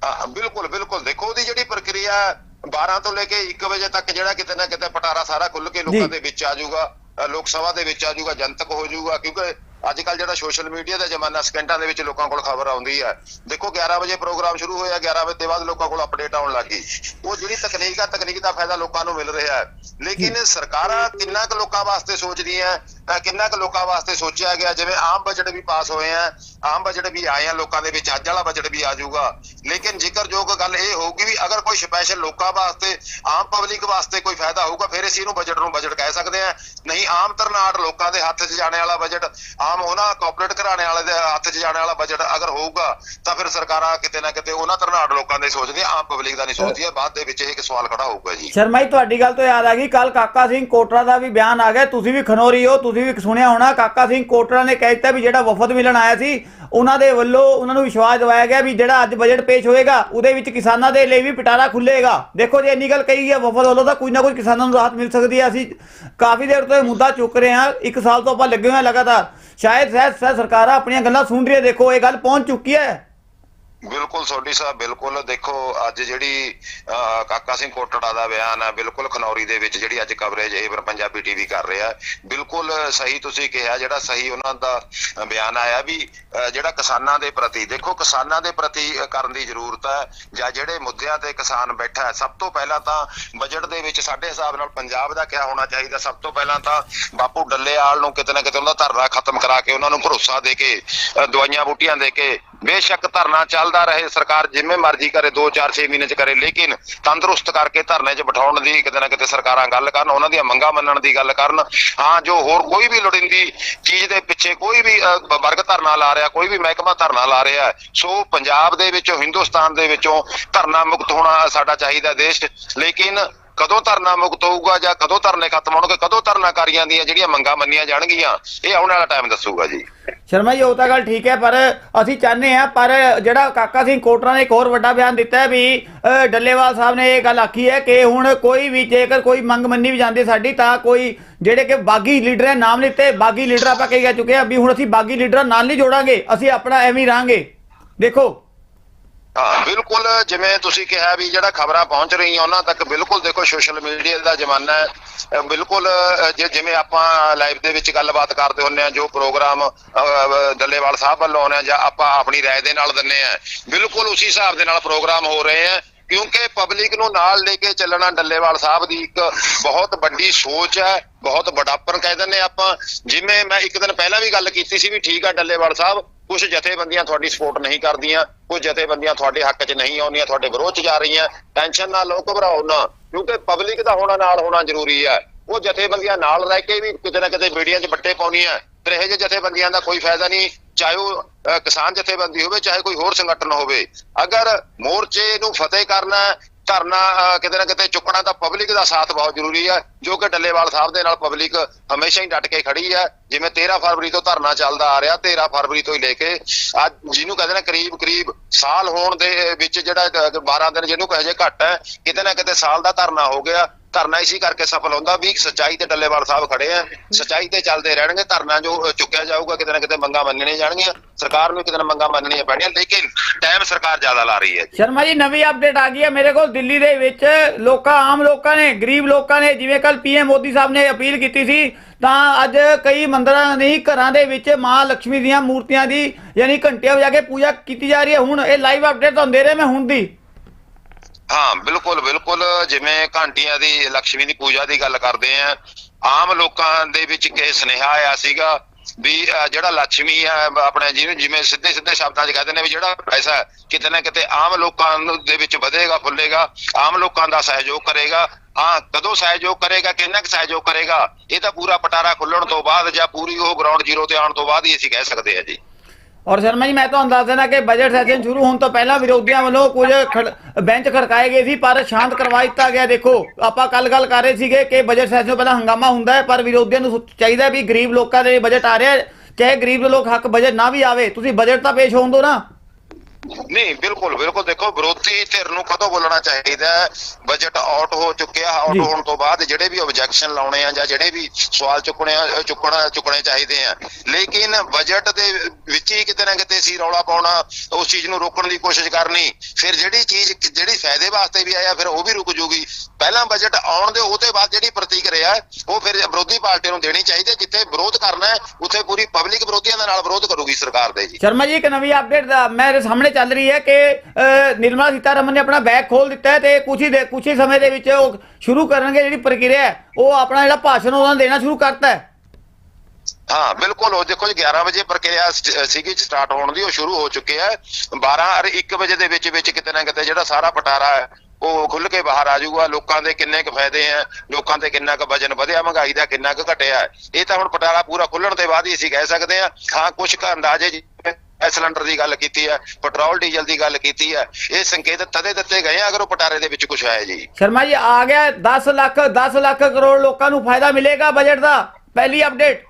ਹਾਂ, ਬਿਲਕੁਲ ਬਿਲਕੁਲ। ਦੇਖੋ ਉਹਦੀ ਜਿਹੜੀ ਪ੍ਰਕਿਰਿਆ 12 ਤੋਂ ਲੈ ਕੇ 1 ਵਜੇ ਤੱਕ ਜਿਹੜਾ ਕਿਤੇ ਨਾ ਕਿਤੇ ਪਟਾਰਾ ਸਾਰਾ ਖੁੱਲ ਕੇ ਲੋਕਾਂ। ਦੇ ਵਿੱਚ ਆ ਜਾਊਗਾ ਲੋਕ ਸਭਾ ਦੇ ਵਿੱਚ ਆ ਜਾਊਗਾ ਜਨਤਕ ਹੋ ਜਾਊਗਾ ਕਿਉਂਕਿ ਅੱਜ ਕੱਲ ਜਿਹੜਾ ਸੋਸ਼ਲ ਮੀਡੀਆ ਦਾ ਜ਼ਮਾਨਾ ਸਕਿੰਟਾਂ ਦੇ ਵਿੱਚ ਲੋਕਾਂ ਕੋਲ ਖਬਰ ਆਉਂਦੀ ਹੈ। ਦੇਖੋ 11 ਵਜੇ ਪ੍ਰੋਗਰਾਮ ਸ਼ੁਰੂ ਹੋਇਆ 11 ਵਜੇ ਤੋਂ ਬਾਅਦ ਲੋਕਾਂ ਕੋਲ ਅਪਡੇਟ ਆਉਣ ਲੱਗੀ ਉਹ ਜਿਹੜੀ ਤਕਨੀਕ ਆ ਤਕਨੀਕ ਦਾ ਫਾਇਦਾ ਲੋਕਾਂ ਨੂੰ ਮਿਲ ਰਿਹਾ ਹੈ। ਲੇਕਿਨ ਸਰਕਾਰਾਂ ਕਿੰਨਾ ਕੁ ਲੋਕਾਂ ਵਾਸਤੇ ਸੋਚਦੀਆਂ ਕਿੰਨਾ ਕੁ ਲੋਕਾਂ ਵਾਸਤੇ ਸੋਚਿਆ ਗਿਆ, ਜਿਵੇਂ ਆਮ ਬਜਟ ਵੀ ਪਾਸ ਹੋਏ ਆ, ਆਮ ਬਜਟ ਵੀ ਆਏ ਆ ਲੋਕਾਂ ਦੇ ਵਿੱਚ, ਅੱਜ ਵਾਲਾ ਬਜਟ ਵੀ ਆ ਜਾਊਗਾ। ਲੇਕਿਨ ਜ਼ਿਕਰਯੋਗ ਗੱਲ ਇਹ ਹੋਊਗੀ ਵੀ ਅਗਰ ਕੋਈ ਸਪੈਸ਼ਲ ਲੋਕਾਂ ਵਾਸਤੇ, ਆਮ ਪਬਲਿਕ ਵਾਸਤੇ ਕੋਈ ਫਾਇਦਾ ਹੋਊਗਾ, ਫਿਰ ਅਸੀਂ ਇਹਨੂੰ ਬਜਟ ਨੂੰ ਬਜਟ ਕਹਿ ਸਕਦੇ ਆ। ਨਹੀਂ, ਆਮ ਤਰਨਾਟ ਲੋਕਾਂ ਦੇ ਹੱਥ 'ਚ ਜਾਣੇ ਵਾਲਾ ਬਜਟ ਆਮ ਉਹਨਾਂ ਕਾਰਪੋਰੇਟ ਘਰਾਣੇ ਵਾਲੇ ਦੇ ਹੱਥ 'ਚ ਜਾਣੇ ਵਾਲਾ ਬਜਟ ਅਗਰ ਹੋਊਗਾ, ਤਾਂ ਫਿਰ ਸਰਕਾਰਾਂ ਕਿਤੇ ਨਾ ਕਿਤੇ ਉਹਨਾਂ ਤਰਨਾਟ ਲੋਕਾਂ ਦੇ ਸੋਚਦੀਆਂ ਆਮ ਪਬਲਿਕ ਦਾ ਨਹੀਂ ਸੋਚਦੀਆਂ ਬਾਅਦ ਦੇ ਵਿੱਚ ਇਹ ਇੱਕ ਸਵਾਲ ਖੜਾ ਹੋਊਗਾ ਜੀ। ਸ਼ਰਮਾ ਜੀ, ਤੁਹਾਡੀ ਗੱਲ ਤੋਂ ਯਾਦ ਆ ਗਈ ਕੱਲ ਕਾਕਾ ਸਿੰਘ ਕੋਟਰਾ ਦਾ ਵੀ ਬਿਆਨ ਆ ਗਿਆ, ਤੁਸੀਂ ਵੀ ਖਨੋਰੀ ਹੋ, ਤੁਸੀਂ ਵੀ ਸੁਣਿਆ ਹੋਣਾ, ਕਾਕਾ ਸਿੰਘ ਕੋਟਰਾ ਨੇ ਕਹਿ ਦਿੱਤਾ ਵੀ ਜਿਹੜਾ ਵਫਦ ਮਿਲਣ ਆਇਆ ਸੀ, ਉਹਨਾਂ ਦੇ ਵੱਲੋਂ ਉਹਨਾਂ ਨੂੰ ਵਿਸ਼ਵਾਸ ਦਿਵਾਇਆ ਗਿਆ ਵੀ ਜਿਹੜਾ ਅੱਜ ਬਜਟ ਪੇਸ਼ ਹੋਏਗਾ, ਉਹਦੇ ਵਿੱਚ ਕਿਸਾਨਾਂ ਦੇ ਲਈ ਵੀ ਪਟਾਰਾ ਖੁੱਲੇਗਾ ਦੇਖੋ ਜੇ, ਇੰਨੀ ਗੱਲ ਕਹੀ ਹੈ ਵਫਦ ਵੱਲੋਂ ਤਾਂ ਕੁਝ ਨਾ ਕੁਝ ਕਿਸਾਨਾਂ ਨੂੰ ਰਾਹਤ ਮਿਲ ਸਕਦੀ ਹੈ ਅਸੀਂ ਕਾਫੀ ਦੇਰ ਤੋਂ ਇਹ ਮੁੱਦਾ ਚੁੱਕ ਰਹੇ ਹਾਂ, ਇੱਕ ਸਾਲ ਤੋਂ ਆਪਾਂ ਲੱਗੇ ਹੋਏ ਹਾਂ ਲਗਾਤਾਰ। ਸ਼ਾਇਦ ਸਹਿ ਸਰਕਾਰਾਂ ਆਪਣੀਆਂ ਗੱਲਾਂ ਸੁਣ ਰਹੀਆਂ, ਦੇਖੋ ਇਹ ਗੱਲ ਪਹੁੰਚ ਚੁੱਕੀ ਹੈ। ਬਿਲਕੁਲ ਸੋਢੀ ਸਾਹਿਬ ਬਿਲਕੁਲ ਦੇਖੋ ਅੱਜ ਜਿਹੜੀ ਅਹ, ਕਾਕਾ ਸਿੰਘ ਕੋਟੜਾ ਦਾ ਬਿਆਨ ਹੈ ਬਿਲਕੁਲ ਖਨੌਰੀ ਦੇ ਵਿੱਚ ਜਿਹੜੀ ਅੱਜ ਕਵਰੇਜ ਏਵਨ ਪੰਜਾਬੀ ਟੀਵੀ ਕਰ ਰਿਹਾ ਬਿਲਕੁਲ ਸਹੀ ਤੁਸੀਂ ਕਿਹਾ ਜਿਹੜਾ ਸਹੀ ਉਹਨਾਂ ਦਾ ਬਿਆਨ ਆਇਆ ਵੀ ਜਿਹੜਾ ਕਿਸਾਨਾਂ ਦੇ ਪ੍ਰਤੀ ਦੇਖੋ ਕਿਸਾਨਾਂ ਦੇ ਪ੍ਰਤੀ ਕਰਨ ਦੀ ਜ਼ਰੂਰਤ ਹੈ ਜਾਂ ਜਿਹੜੇ ਮੁੱਦਿਆਂ ਤੇ ਕਿਸਾਨ ਬੈਠਾ ਸਭ ਤੋਂ ਪਹਿਲਾਂ ਤਾਂ ਬਜਟ ਦੇ ਵਿੱਚ ਸਾਡੇ ਹਿਸਾਬ ਨਾਲ ਪੰਜਾਬ ਦਾ ਕਿਆ ਹੋਣਾ ਚਾਹੀਦਾ ਸਭ ਤੋਂ ਪਹਿਲਾਂ ਤਾਂ ਬਾਪੂ ਡੱਲੇਆਲ ਨੂੰ ਕਿਤੇ ਨਾ ਕਿਤੇ ਉਹਦਾ ਧਰਨਾ ਖਤਮ ਕਰਾ ਕੇ ਉਹਨਾਂ ਨੂੰ ਭਰੋਸਾ ਦੇ ਕੇ ਦਵਾਈਆਂ ਬੂਟੀਆਂ ਦੇ ਕੇ ਬੇਸ਼ੱਕ ਧਰਨਾ ਚੱਲਦਾ ਰਹੇ, ਸਰਕਾਰ ਜਿਵੇਂ ਮਰਜ਼ੀ ਕਰੇ 2 4 6 ਮਹੀਨੇ ਚ ਕਰੇ, ਲੇਕਿਨ ਤੰਦਰੁਸਤ ਕਰਕੇ ਧਰਨੇ 'ਚ ਬਿਠਾਉਣ ਦੀ, ਕਿਤੇ ਨਾ ਕਿਤੇ ਸਰਕਾਰਾਂ ਗੱਲ ਕਰਨ, ਉਹਨਾਂ ਦੀਆਂ ਮੰਗਾਂ ਮੰਨਣ ਦੀ ਗੱਲ ਕਰਨ, ਹਾਂ, ਜੋ ਹੋਰ ਕੋਈ ਵੀ ਲੋੜੀਂਦੀ ਚੀਜ਼ ਦੇ ਪਿੱਛੇ ਕੋਈ ਵੀ ਵਰਗ ਧਰਨਾ ਲਾ ਰਿਹਾ, ਕੋਈ ਵੀ ਮਹਿਕਮਾ ਧਰਨਾ ਲਾ ਰਿਹਾ ਸੋ ਪੰਜਾਬ ਦੇ ਵਿੱਚੋਂ, ਹਿੰਦੁਸਤਾਨ ਦੇ ਵਿੱਚੋਂ ਧਰਨਾ ਮੁਕਤ ਹੋਣਾ ਸਾਡਾ ਚਾਹੀਦਾ ਦੇਸ਼, ਲੇਕਿਨ ਕਦੋਂ ਧਰਨਾ ਮੁਕਤ ਹੋਊਗਾ ਜਾਂ ਕਦੋਂ ਧਰਨੇ ਖਤਮ ਹੋਣਗੇ, ਕਦੋਂ ਧਰਨਾਕਾਰੀਆਂ ਦੀਆਂ ਜਿਹੜੀਆਂ ਮੰਗਾਂ ਮੰਨੀਆਂ ਜਾਣਗੀਆਂ, ਇਹ ਆਉਣ ਵਾਲਾ ਟਾਈਮ ਦੱਸੂਗਾ ਜੀ। ਸ਼ਰਮਾ ਜੀ, ਉਹ ਤਾਂ ਗੱਲ ਠੀਕ ਹੈ, ਪਰ ਅਸੀਂ ਚਾਹੁੰਦੇ ਆ ਪਰ ਜਿਹੜਾ ਕਾਕਾ ਸਿੰਘ ਕੋਟਰਾ ਨੇ ਇੱਕ ਹੋਰ ਵੱਡਾ ਬਿਆਨ ਦਿੱਤਾ ਹੈ ਵੀ ਡੱਲੇਵਾਲ ਸਾਹਿਬ ਨੇ ਇਹ ਗੱਲ ਆਖੀ ਹੈ ਕਿ ਹੁਣ ਕੋਈ ਵੀ ਜੇਕਰ ਕੋਈ ਮੰਗ ਮੰਨੀ ਵੀ ਜਾਂਦੀ ਸਾਡੀ, ਤਾਂ ਕੋਈ ਜਿਹੜੇ ਕਿ ਬਾਗੀ ਲੀਡਰ ਹੈ, ਨਾਮ ਲਿੱਤੇ ਬਾਗੀ ਲੀਡਰ ਆਪਾਂ ਕਹੀ ਜਾ ਚੁੱਕੇ ਆ ਵੀ ਹੁਣ ਅਸੀਂ ਬਾਗੀ ਲੀਡਰਾਂ ਨਾਲ ਨਹੀਂ ਜੋੜਾਂਗੇ, ਅਸੀਂ ਆਪਣਾ ਐਵੇਂ ਹੀ ਰਹਾਂਗੇ। ਦੇਖੋ ਹਾਂ ਬਿਲਕੁਲ ਜਿਵੇਂ ਤੁਸੀਂ ਕਿਹਾ ਵੀ ਜਿਹੜਾ ਖਬਰਾਂ ਪਹੁੰਚ ਰਹੀਆਂ ਉਹਨਾਂ ਤੱਕ ਬਿਲਕੁਲ ਦੇਖੋ ਸੋਸ਼ਲ ਮੀਡੀਆ ਦਾ ਜ਼ਮਾਨਾ ਹੈ। ਬਿਲਕੁਲ ਜਿਵੇਂ ਆਪਾਂ ਲਾਈਵ ਦੇ ਵਿੱਚ ਗੱਲਬਾਤ ਕਰਦੇ ਹੁੰਨੇ ਆ ਜੋ ਪ੍ਰੋਗਰਾਮ ਅਹ, ਸਾਹਿਬ ਵੱਲੋਂ ਆਉਂਦੇ ਆ ਜਾਂ ਆਪਾਂ ਆਪਣੀ ਰਾਏ ਦੇ ਨਾਲ ਦਿੰਨੇ ਆ ਬਿਲਕੁਲ ਉਸੇ ਹਿਸਾਬ ਦੇ ਨਾਲ ਪ੍ਰੋਗਰਾਮ ਹੋ ਰਹੇ ਆ ਕਿਉਂਕਿ ਪਬਲਿਕ ਨੂੰ ਨਾਲ ਲੈ ਕੇ ਚੱਲਣਾ ਡੱਲੇਵਾਲ ਸਾਹਿਬ ਦੀ ਇੱਕ ਬਹੁਤ ਵੱਡੀ ਸੋਚ ਹੈ ਬਹੁਤ ਬੜਾਪਨ ਕਹਿ ਦਿੰਦੇ ਆਪਾਂ। ਜਿਵੇਂ ਮੈਂ ਇੱਕ ਦਿਨ ਪਹਿਲਾਂ ਵੀ ਗੱਲ ਕੀਤੀ ਸੀ ਵੀ ਠੀਕ ਆ ਡੱਲੇਵਾਲ ਸਾਹਿਬ ਕੁਝ ਜਥੇਬੰਦੀਆਂ ਤੁਹਾਡੀ ਸਪੋਰਟ ਨਹੀਂ ਕਰਦੀਆਂ ਕੁਝ ਜਥੇਬੰਦੀਆਂ ਤੁਹਾਡੇ ਹੱਕ 'ਚ ਨਹੀਂ ਆਉਂਦੀਆਂ, ਤੁਹਾਡੇ ਵਿਰੋਧ 'ਚ ਜਾ ਰਹੀਆਂ। ਟੈਨਸ਼ਨ ਨਾ ਲਓ ਘਬਰਾਓ ਨਾ, ਕਿਉਂਕਿ ਪਬਲਿਕ ਦਾ ਹੋਣਾ ਨਾਲ ਹੋਣਾ ਜ਼ਰੂਰੀ ਹੈ ਉਹ ਜਥੇਬੰਦੀਆਂ ਨਾਲ ਰਹਿ ਕੇ ਵੀ ਕਿਤੇ ਨਾ ਕਿਤੇ ਮੀਡੀਆ 'ਚ ਬੱਟੇ ਪਾਉਣੀਆਂ। ਫਿਰ ਇਹੋ ਜਿਹੇ ਜਥੇਬੰਦੀਆਂ ਦਾ ਕੋਈ ਫਾਇਦਾ ਨਹੀਂ, ਚਾਹੇ ਉਹ ਕਿਸਾਨ ਜਥੇਬੰਦੀ ਹੋਵੇ, ਚਾਹੇ ਕੋਈ ਹੋਰ ਸੰਗਠਨ ਹੋਵੇ। ਅਗਰ ਮੋਰਚੇ ਨੂੰ ਫਤਿਹ ਕਰਨਾ ਧਰਨਾ ਕਿਤੇ ਨਾ ਕਿਤੇ ਚੁੱਕਣਾ ਤਾਂ ਪਬਲਿਕ ਦਾ ਸਾਥ ਬਹੁਤ ਜ਼ਰੂਰੀ ਹੈ, ਜੋ ਕਿ ਡੱਲੇਵਾਲ ਸਾਹਿਬ ਦੇ ਨਾਲ ਪਬਲਿਕ ਹਮੇਸ਼ਾ ਹੀ ਡਟ ਕੇ ਖੜੀ ਹੈ। ਜਿਵੇਂ 13 ਫਰਵਰੀ ਤੋਂ ਧਰਨਾ ਚੱਲਦਾ ਆ ਰਿਹਾ 13 ਫਰਵਰੀ ਤੋਂ ਹੀ ਲੈ ਕੇ ਅੱਜ ਜਿਹਨੂੰ ਕਹਿੰਦੇ ਨੇ ਕਰੀਬ ਕਰੀਬ ਸਾਲ ਹੋਣ ਦੇ ਵਿੱਚ ਜਿਹੜਾ ਕ- 12 ਦਿਨ ਜਿਹਨੂੰ ਕਹੇ ਜੇ ਘੱਟ ਹੈ, ਕਿਤੇ ਨਾ ਕਿਤੇ ਸਾਲ ਦਾ ਧਰਨਾ ਹੋ ਗਿਆ। ਧਰਨਾ ਇਸੇ ਕਰਕੇ ਸਫਲ ਹੁੰਦਾ ਵੀ ਸੱਚਾਈ ਤੇ ਡੱਲੇਵਾਲ ਸਾਹਿਬ ਖੜੇ ਆ। ਸੱਚਾਈ ਤੇ ਚੱਲਦੇ ਰਹਿਣਗੇ, ਧਰਨਾ ਜੋ ਚੁੱਕਿਆ ਜਾਊਗਾ, ਕਿਤੇ ਨਾ ਕਿਤੇ ਮੰਗਾਂ ਮੰਨਣੀਆਂ ਜਾਣਗੀਆਂ। ਸਰਕਾਰ ਨੂੰ ਕਿਤੇ ਨਾ ਮੰਗਾਂ ਮੰਨਣੀਆਂ ਪੈਣੀਆਂ, ਲੇਕਿਨ ਟਾਈਮ ਸਰਕਾਰ ਜ਼ਿਆਦਾ ਲਾ ਰਹੀ ਹੈ ਸ਼ਰਮਾ ਜੀ, ਨਵੀਂ ਅਪਡੇਟ ਆ ਗਈ ਹੈ ਮੇਰੇ ਕੋਲ ਦਿੱਲੀ ਦੇ ਵਿੱਚ। ਲੋਕਾਂ, ਆਮ ਲੋਕਾਂ ਨੇ, ਗਰੀਬ ਲੋਕਾਂ ਨੇ, ਜਿਵੇਂ ਕੱਲ ਪੀਐਮ ਮੋਦੀ ਸਾਹਿਬ ਨੇ ਅਪੀਲ ਕੀਤੀ ਸੀ, ਤਾਂ ਅੱਜ ਕਈ ਮੰਦਰਾਂ ਨਹੀਂ, ਘਰਾਂ ਦੇ ਵਿੱਚ ਮਾਂ ਲక్ష్ਮੀ ਦੀਆਂ ਮੂਰਤੀਆਂ ਦੀ, ਯਾਨੀ ਘੰਟਿਆਂ ਵਜਾ ਕੇ ਪੂਜਾ ਕੀਤੀ ਜਾ ਰਹੀ ਹੈ। ਹੁਣ ਇਹ ਲਾਈਵ ਅਪਡੇਟ ਤੁਹਾਨੂੰ ਦੇ ਰਿਹਾ ਮੈਂ ਹੁਣ ਦੀ। ਹਾਂ, ਬਿਲਕੁਲ ਬਿਲਕੁਲ। ਜਿਵੇਂ ਘੰਟੀਆਂ ਦੀ ਲక్ష్ਮੀ ਦੀ ਪੂਜਾ ਦੀ ਗੱਲ ਕਰਦੇ ਆ, ਆਮ ਲੋਕਾਂ ਦੇ ਵਿੱਚ ਕਿ ਸੁਨੇਹਾ ਆਇਆ ਸੀਗਾ ਵੀ ਜਿਹੜਾ ਲక్ష్ਮੀ ਆ, ਆਪਣੇ ਜਿਹਨੂੰ ਜਿਵੇਂ ਸਿੱਧੇ ਸਿੱਧੇ ਸ਼ਬਦਾਂ 'ਚ ਕਹਿੰਦੇ ਨੇ ਵੀ ਜਿਹੜਾ ਪੈਸਾ ਕਿਤੇ ਨਾ ਕਿਤੇ ਆਮ ਲੋਕਾਂ ਦੇ ਵਿੱਚ ਵਧੇਗਾ, ਫੁੱਲੇਗਾ, ਆਮ ਲੋਕਾਂ ਦਾ ਸਹਿਯੋਗ ਕਰੇਗਾ। ਹਾਂ, ਕਦੋਂ ਸਹਿਯੋਗ ਕਰੇਗਾ, ਕਿੰਨਾ ਕੁ ਸਹਿਯੋਗ ਕਰੇਗਾ, ਇਹ ਤਾਂ ਪੂਰਾ ਪਟਾਰਾ ਖੁੱਲਣ ਤੋਂ ਬਾਅਦ ਜਾਂ ਪੂਰੀ ਉਹ ਗਰਾਊਂਡ ਜ਼ੀਰੋ ਤੇ ਆਉਣ ਤੋਂ ਬਾਅਦ ਹੀ ਅਸੀਂ ਕਹਿ ਸਕਦੇ ਹਾਂ ਜੀ। ਔਰ ਸ਼ਰਮਾ ਜੀ, ਮੈਂ ਤੁਹਾਨੂੰ ਦੱਸ ਦੇਣਾ ਕਿ ਬਜਟ ਸੈਸ਼ਨ ਸ਼ੁਰੂ ਹੋਣ ਤੋਂ ਪਹਿਲਾਂ ਵਿਰੋਧੀਆਂ ਵੱਲੋਂ ਕੁਝ ਖੜ- ਬੈਂਚ ਖੜਕਾਏ ਗਏ ਸੀ, ਪਰ ਸ਼ਾਂਤ ਕਰਵਾ ਦਿੱਤਾ ਗਿਆ। ਦੇਖੋ, ਆਪਾਂ ਕੱਲ ਗੱਲ ਕਰ ਰਹੇ ਸੀਗੇ ਕਿ ਬਜਟ ਸੈਸ਼ਨ ਤੋਂ ਪਹਿਲਾਂ ਹੰਗਾਮਾ ਹੁੰਦਾ ਹੈ, ਪਰ ਵਿਰੋਧੀਆਂ ਨੂੰ ਚਾਹੀਦਾ ਵੀ ਗਰੀਬ ਲੋਕਾਂ ਦੇ ਬਜਟ ਆ ਰਿਹਾ ਚਾਹੇ ਗਰੀਬ ਲੋਕ ਹੱਕ ਬਜਟ ਨਾ ਵੀ ਆਵੇ, ਤੁਸੀਂ ਬਜਟ ਤਾਂ ਪੇਸ਼ ਹੋਣ ਦਿਓ ਨਾ। ਨਹੀਂ ਬਿਲਕੁਲ ਬਿਲਕੁਲ ਦੇਖੋ ਵਿਰੋਧੀ ਧਿਰ ਨੂੰ ਕਦੋਂ ਬੋਲਣਾ ਚਾਹੀਦਾ ਹੈ? ਬਜਟ ਆਊਟ ਹੋ ਚੁੱਕਿਆ ਆਊਟ। ਹੋਣ ਤੋਂ ਬਾਅਦ ਜਿਹੜੇ ਵੀ ਆਬਜੈਕਸ਼ਨ ਲਾਉਣੇ ਆ ਜਾਂ ਜਿਹੜੇ ਵੀ ਸਵਾਲ ਚੁੱਕਣੇ ਚੁੱਕਣਾ ਚੁੱਕਣੇ ਚਾਹੀਦੇ ਆ। ਲੇਕਿਨ ਬਜਟ ਦੇ ਵਿੱਚ ਹੀ ਕਿਤੇ ਨਾ ਕਿਤੇ ਸੀ ਰੌਲਾ ਪਾਉਣਾ ਉਸ ਚੀਜ਼ ਨੂੰ ਰੋਕਣ ਦੀ ਕੋਸ਼ਿਸ਼ ਕਰਨੀ ਫਿਰ ਜਿਹੜੀ ਚੀਜ਼ ਜਿਹੜੀ ਫਾਇਦੇ ਵਾਸਤੇ ਵੀ ਆਇਆ ਫਿਰ ਉਹ ਵੀ ਰੁਕ ਜੂਗੀ। ਪਹਿਲਾਂ ਬਜਟ ਆਉਣ ਦੇ ਉਹਦੇ ਬਾਅਦ ਜਿਹੜੀ ਪ੍ਰਤੀਕਿਰਿਆ ਉਹ ਫਿਰ ਵਿਰੋਧੀ ਪਾਰਟੀ ਨੂੰ ਦੇਣੀ ਚਾਹੀਦੀ ਹੈ ਜਿੱਥੇ ਵਿਰੋਧ ਕਰਨਾ ਹੈ ਉੱਥੇ ਪੂਰੀ ਪਬਲਿਕ ਵਿਰੋਧੀਆਂ ਦੇ ਨਾਲ ਵਿਰੋਧ ਕਰੂਗੀ ਸਰਕਾਰ ਦੇ ਜੀ। ਸ਼ਰਮਾ ਜੀ ਇੱਕ ਨਵੀਂ ਅਪਡੇਟ ਦਾ ਮੇਰੇ ਸਾਹਮਣੇ ਚੱਲ ਰਹੀ ਹੈ ਕਿ ਨਿਰਮਲਾ ਸੀਤਾਰਮਨ ਨੇ ਆਪਣਾ ਬੈਗ ਖੋਲ ਦਿੱਤਾ ਹੈ ਤੇ ਕੁਝ ਹੀ ਕੁਝ ਹੀ ਸਮੇਂ ਦੇ ਵਿੱਚ ਉਹ ਸ਼ੁਰੂ ਕਰਨਗੇ ਜਿਹੜੀ ਪ੍ਰਕਿਰਿਆ ਹੈ, ਉਹ ਆਪਣਾ ਜਿਹੜਾ ਭਾਸ਼ਣ ਉਹਨਾਂ ਨੇ ਦੇਣਾ ਸ਼ੁਰੂ ਕਰਤਾ ਹੈ। ਹਾਂ ਬਿਲਕੁਲ ਉਹ ਦੇਖੋ ਜੀ 11 ਵਜੇ ਪ੍ਰਕਿਰਿਆ ਸੀਗੀ ਸਟਾਰਟ ਹੋਣ ਦੀ ਉਹ ਸ਼ੁਰੂ ਹੋ ਚੁੱਕੀ ਹੈ। 12 ਔਰ 1 ਵਜੇ ਦੇ ਵਿੱਚ ਵਿੱਚ ਕਿਤੇ ਨਾ ਕਿਤੇ ਜਿਹੜਾ ਸਾਰਾ ਪਟਾਰਾ ਹੈ ਉਹ ਖੁੱਲ ਕੇ ਬਾਹਰ ਆ ਜਾਊਗਾ। ਲੋਕਾਂ ਦੇ ਕਿੰਨੇ ਕੁ ਫਾਇਦੇ ਆ ਲੋਕਾਂ ਤੇ ਕਿੰਨਾ ਕੁ ਵਜਨ ਵਧਿਆ ਮਹਿੰਗਾਈ ਦਾ ਕਿੰਨਾ ਕੁ ਘਟਿਆ ਇਹ ਤਾਂ ਹੁਣ ਪਟਾਰਾ ਪੂਰਾ ਖੁੱਲਣ ਦੇ ਬਾਅਦ ਹੀ ਅਸੀਂ ਕਹਿ ਸਕਦੇ ਹਾਂ। ਹਾਂ ਕੁਝ ਕੁ ਅੰਦਾਜ਼ੇ ਸਿਲੰਡਰ ਦੀ ਗੱਲ ਕੀਤੀ ਹੈ ਪੈਟਰੋਲ ਡੀਜ਼ਲ ਦੀ ਗੱਲ ਕੀਤੀ ਹੈ ਇਹ ਸੰਕੇਤ ਤਦੇ ਦਿੱਤੇ ਗਏ ਆ ਅਗਰ ਉਹ ਪਟਾਰੇ ਦੇ ਵਿੱਚ ਕੁਝ ਆਇਆ ਜੀ। ਸ਼ਰਮਾ ਜੀ ਆ ਗਿਆ 10 ਲੱਖ 10 ਲੱਖ ਕਰੋੜ ਲੋਕਾਂ ਨੂੰ ਫਾਇਦਾ ਮਿਲੇਗਾ ਬਜਟ ਦਾ? ਪਹਿਲੀ ਅਪਡੇਟ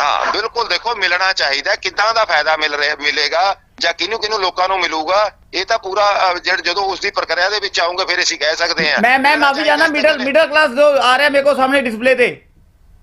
ਹਾਂ ਬਿਲਕੁਲ ਦੇਖੋ ਮਿਲਣਾ ਚਾਹੀਦਾ ਕਿੱਦਾਂ ਦਾ ਫਾਇਦਾ ਮਿਲ ਰਿਹਾ ਮਿਲੇਗਾ ਜਾਂ ਕਿਹਨੂੰ ਕਿਹਨੂੰ ਲੋਕਾਂ ਨੂੰ ਮਿਲੂਗਾ ਇਹ ਤਾਂ ਪੂਰਾ ਜਦ- ਉਸ ਦੀ ਪ੍ਰਕਿਰਿਆ ਦੇ ਵਿੱਚ ਆਉਂਗੇ ਫਿਰ ਅਸੀਂ ਕਹਿ ਸਕਦੇ ਹਾਂ। ਮੈਂ ਮੈਂ ਮਾਫੀ ਚਾਹਨਾ ਮਿਡਲ ਮਿਡਲ ਕਲਾਸ ਜੋ ਆ ਰਿਹਾ ਮੇਰੇ ਕੋਲ ਸਾਹਮਣੇ ਡਿਸਪਲੇ ਤੇ।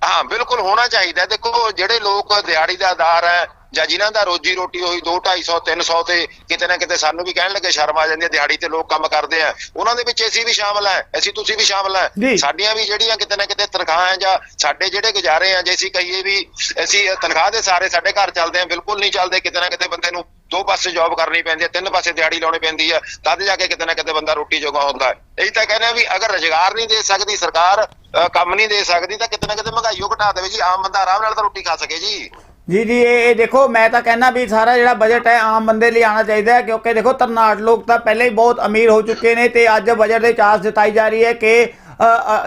ਹਾਂ ਬਿਲਕੁਲ ਹੋਣਾ ਚਾਹੀਦਾ ਦੇਖੋ ਜਿਹੜੇ ਲੋਕ ਦਿਹਾੜੀਦਾਰ ਹੈ ਜਾਂ ਜਿਨ੍ਹਾਂ ਦਾ ਰੋਜੀ ਰੋਟੀ ਹੋਈ 2 250 300 ਤੇ ਕਿਤੇ ਨਾ ਕਿਤੇ ਸਾਨੂੰ ਵੀ ਕਹਿਣ ਲੱਗੇ ਸ਼ਰਮ ਆ ਜਾਂਦੀ ਹੈ ਦਿਹਾੜੀ ਤੇ ਲੋਕ ਕੰਮ ਕਰਦੇ ਆ। ਉਹਨਾਂ ਦੇ ਵਿੱਚ ਅਸੀਂ ਵੀ ਸ਼ਾਮਲ ਹੈ ਅਸੀਂ ਤੁਸੀਂ ਵੀ ਸ਼ਾਮਲ। ਹੈ। ਸਾਡੀਆਂ ਵੀ ਜਿਹੜੀਆਂ ਕਿਤੇ ਨਾ ਕਿਤੇ ਤਨਖਾਹਾਂ ਜਾਂ ਸਾਡੇ ਜਿਹੜੇ ਗੁਜ਼ਾਰੇ ਆ ਜੇ ਅਸੀਂ ਕਹੀਏ ਵੀ ਅਸੀਂ ਤਨਖਾਹ ਦੇ ਸਾਰੇ ਸਾਡੇ ਘਰ ਚੱਲਦੇ ਆ ਬਿਲਕੁਲ ਨਹੀਂ ਚੱਲਦੇ ਕਿਤੇ ਨਾ ਕਿਤੇ ਬੰਦੇ ਨੂੰ ਦੋ ਪਾਸੇ ਜੌਬ ਕਰਨੀ ਪੈਂਦੀ ਹੈ ਤਿੰਨ ਪਾਸੇ ਦਿਹਾੜੀ ਲਾਉਣੀ ਪੈਂਦੀ ਹੈ ਤਦ ਜਾ ਕੇ ਕਿਤੇ ਨਾ ਕਿਤੇ ਬੰਦਾ ਰੋਟੀ ਜੋਗਾ ਹੁੰਦਾ ਹੈ। ਇਹੀ ਤਾਂ ਕਹਿੰਦੇ ਆ ਵੀ ਅਗਰ ਰੁਜ਼ਗਾਰ ਨਹੀਂ ਦੇ ਸਕਦੀ ਸਰਕਾਰ ਕੰਮ ਨਹੀਂ ਦੇ ਸਕਦੀ ਤਾਂ ਕਿਤੇ ਨਾ ਕਿਤੇ ਮਹਿੰਗਾਈ ਉਹ ਘਟਾ ਦੇਵੇ ਜੀ ਆਮ ਬੰਦਾ ਆਰਾਮ ਨਾਲ ਤਾਂ ਰੋਟੀ ਖਾ ਸਕੇ ਜੀ। ਜੀ ਜੀ ਇਹ ਦੇਖੋ ਮੈਂ ਤਾਂ ਕਹਿੰਦਾ ਵੀ ਸਾਰਾ ਜਿਹੜਾ ਬਜਟ ਹੈ ਆਮ ਬੰਦੇ ਲਈ ਆਉਣਾ ਚਾਹੀਦਾ ਹੈ ਕਿਉਂਕਿ ਦੇਖੋ ਤਰਨਾਟ ਲੋਕ ਤਾਂ ਪਹਿਲਾਂ ਹੀ ਬਹੁਤ ਅਮੀਰ ਹੋ ਚੁੱਕੇ ਨੇ ਤੇ ਅੱਜ ਬਜਟ ਦੇ ਚਾਸ ਜਤਾਈ ਜਾ ਰਹੀ ਹੈ ਕਿ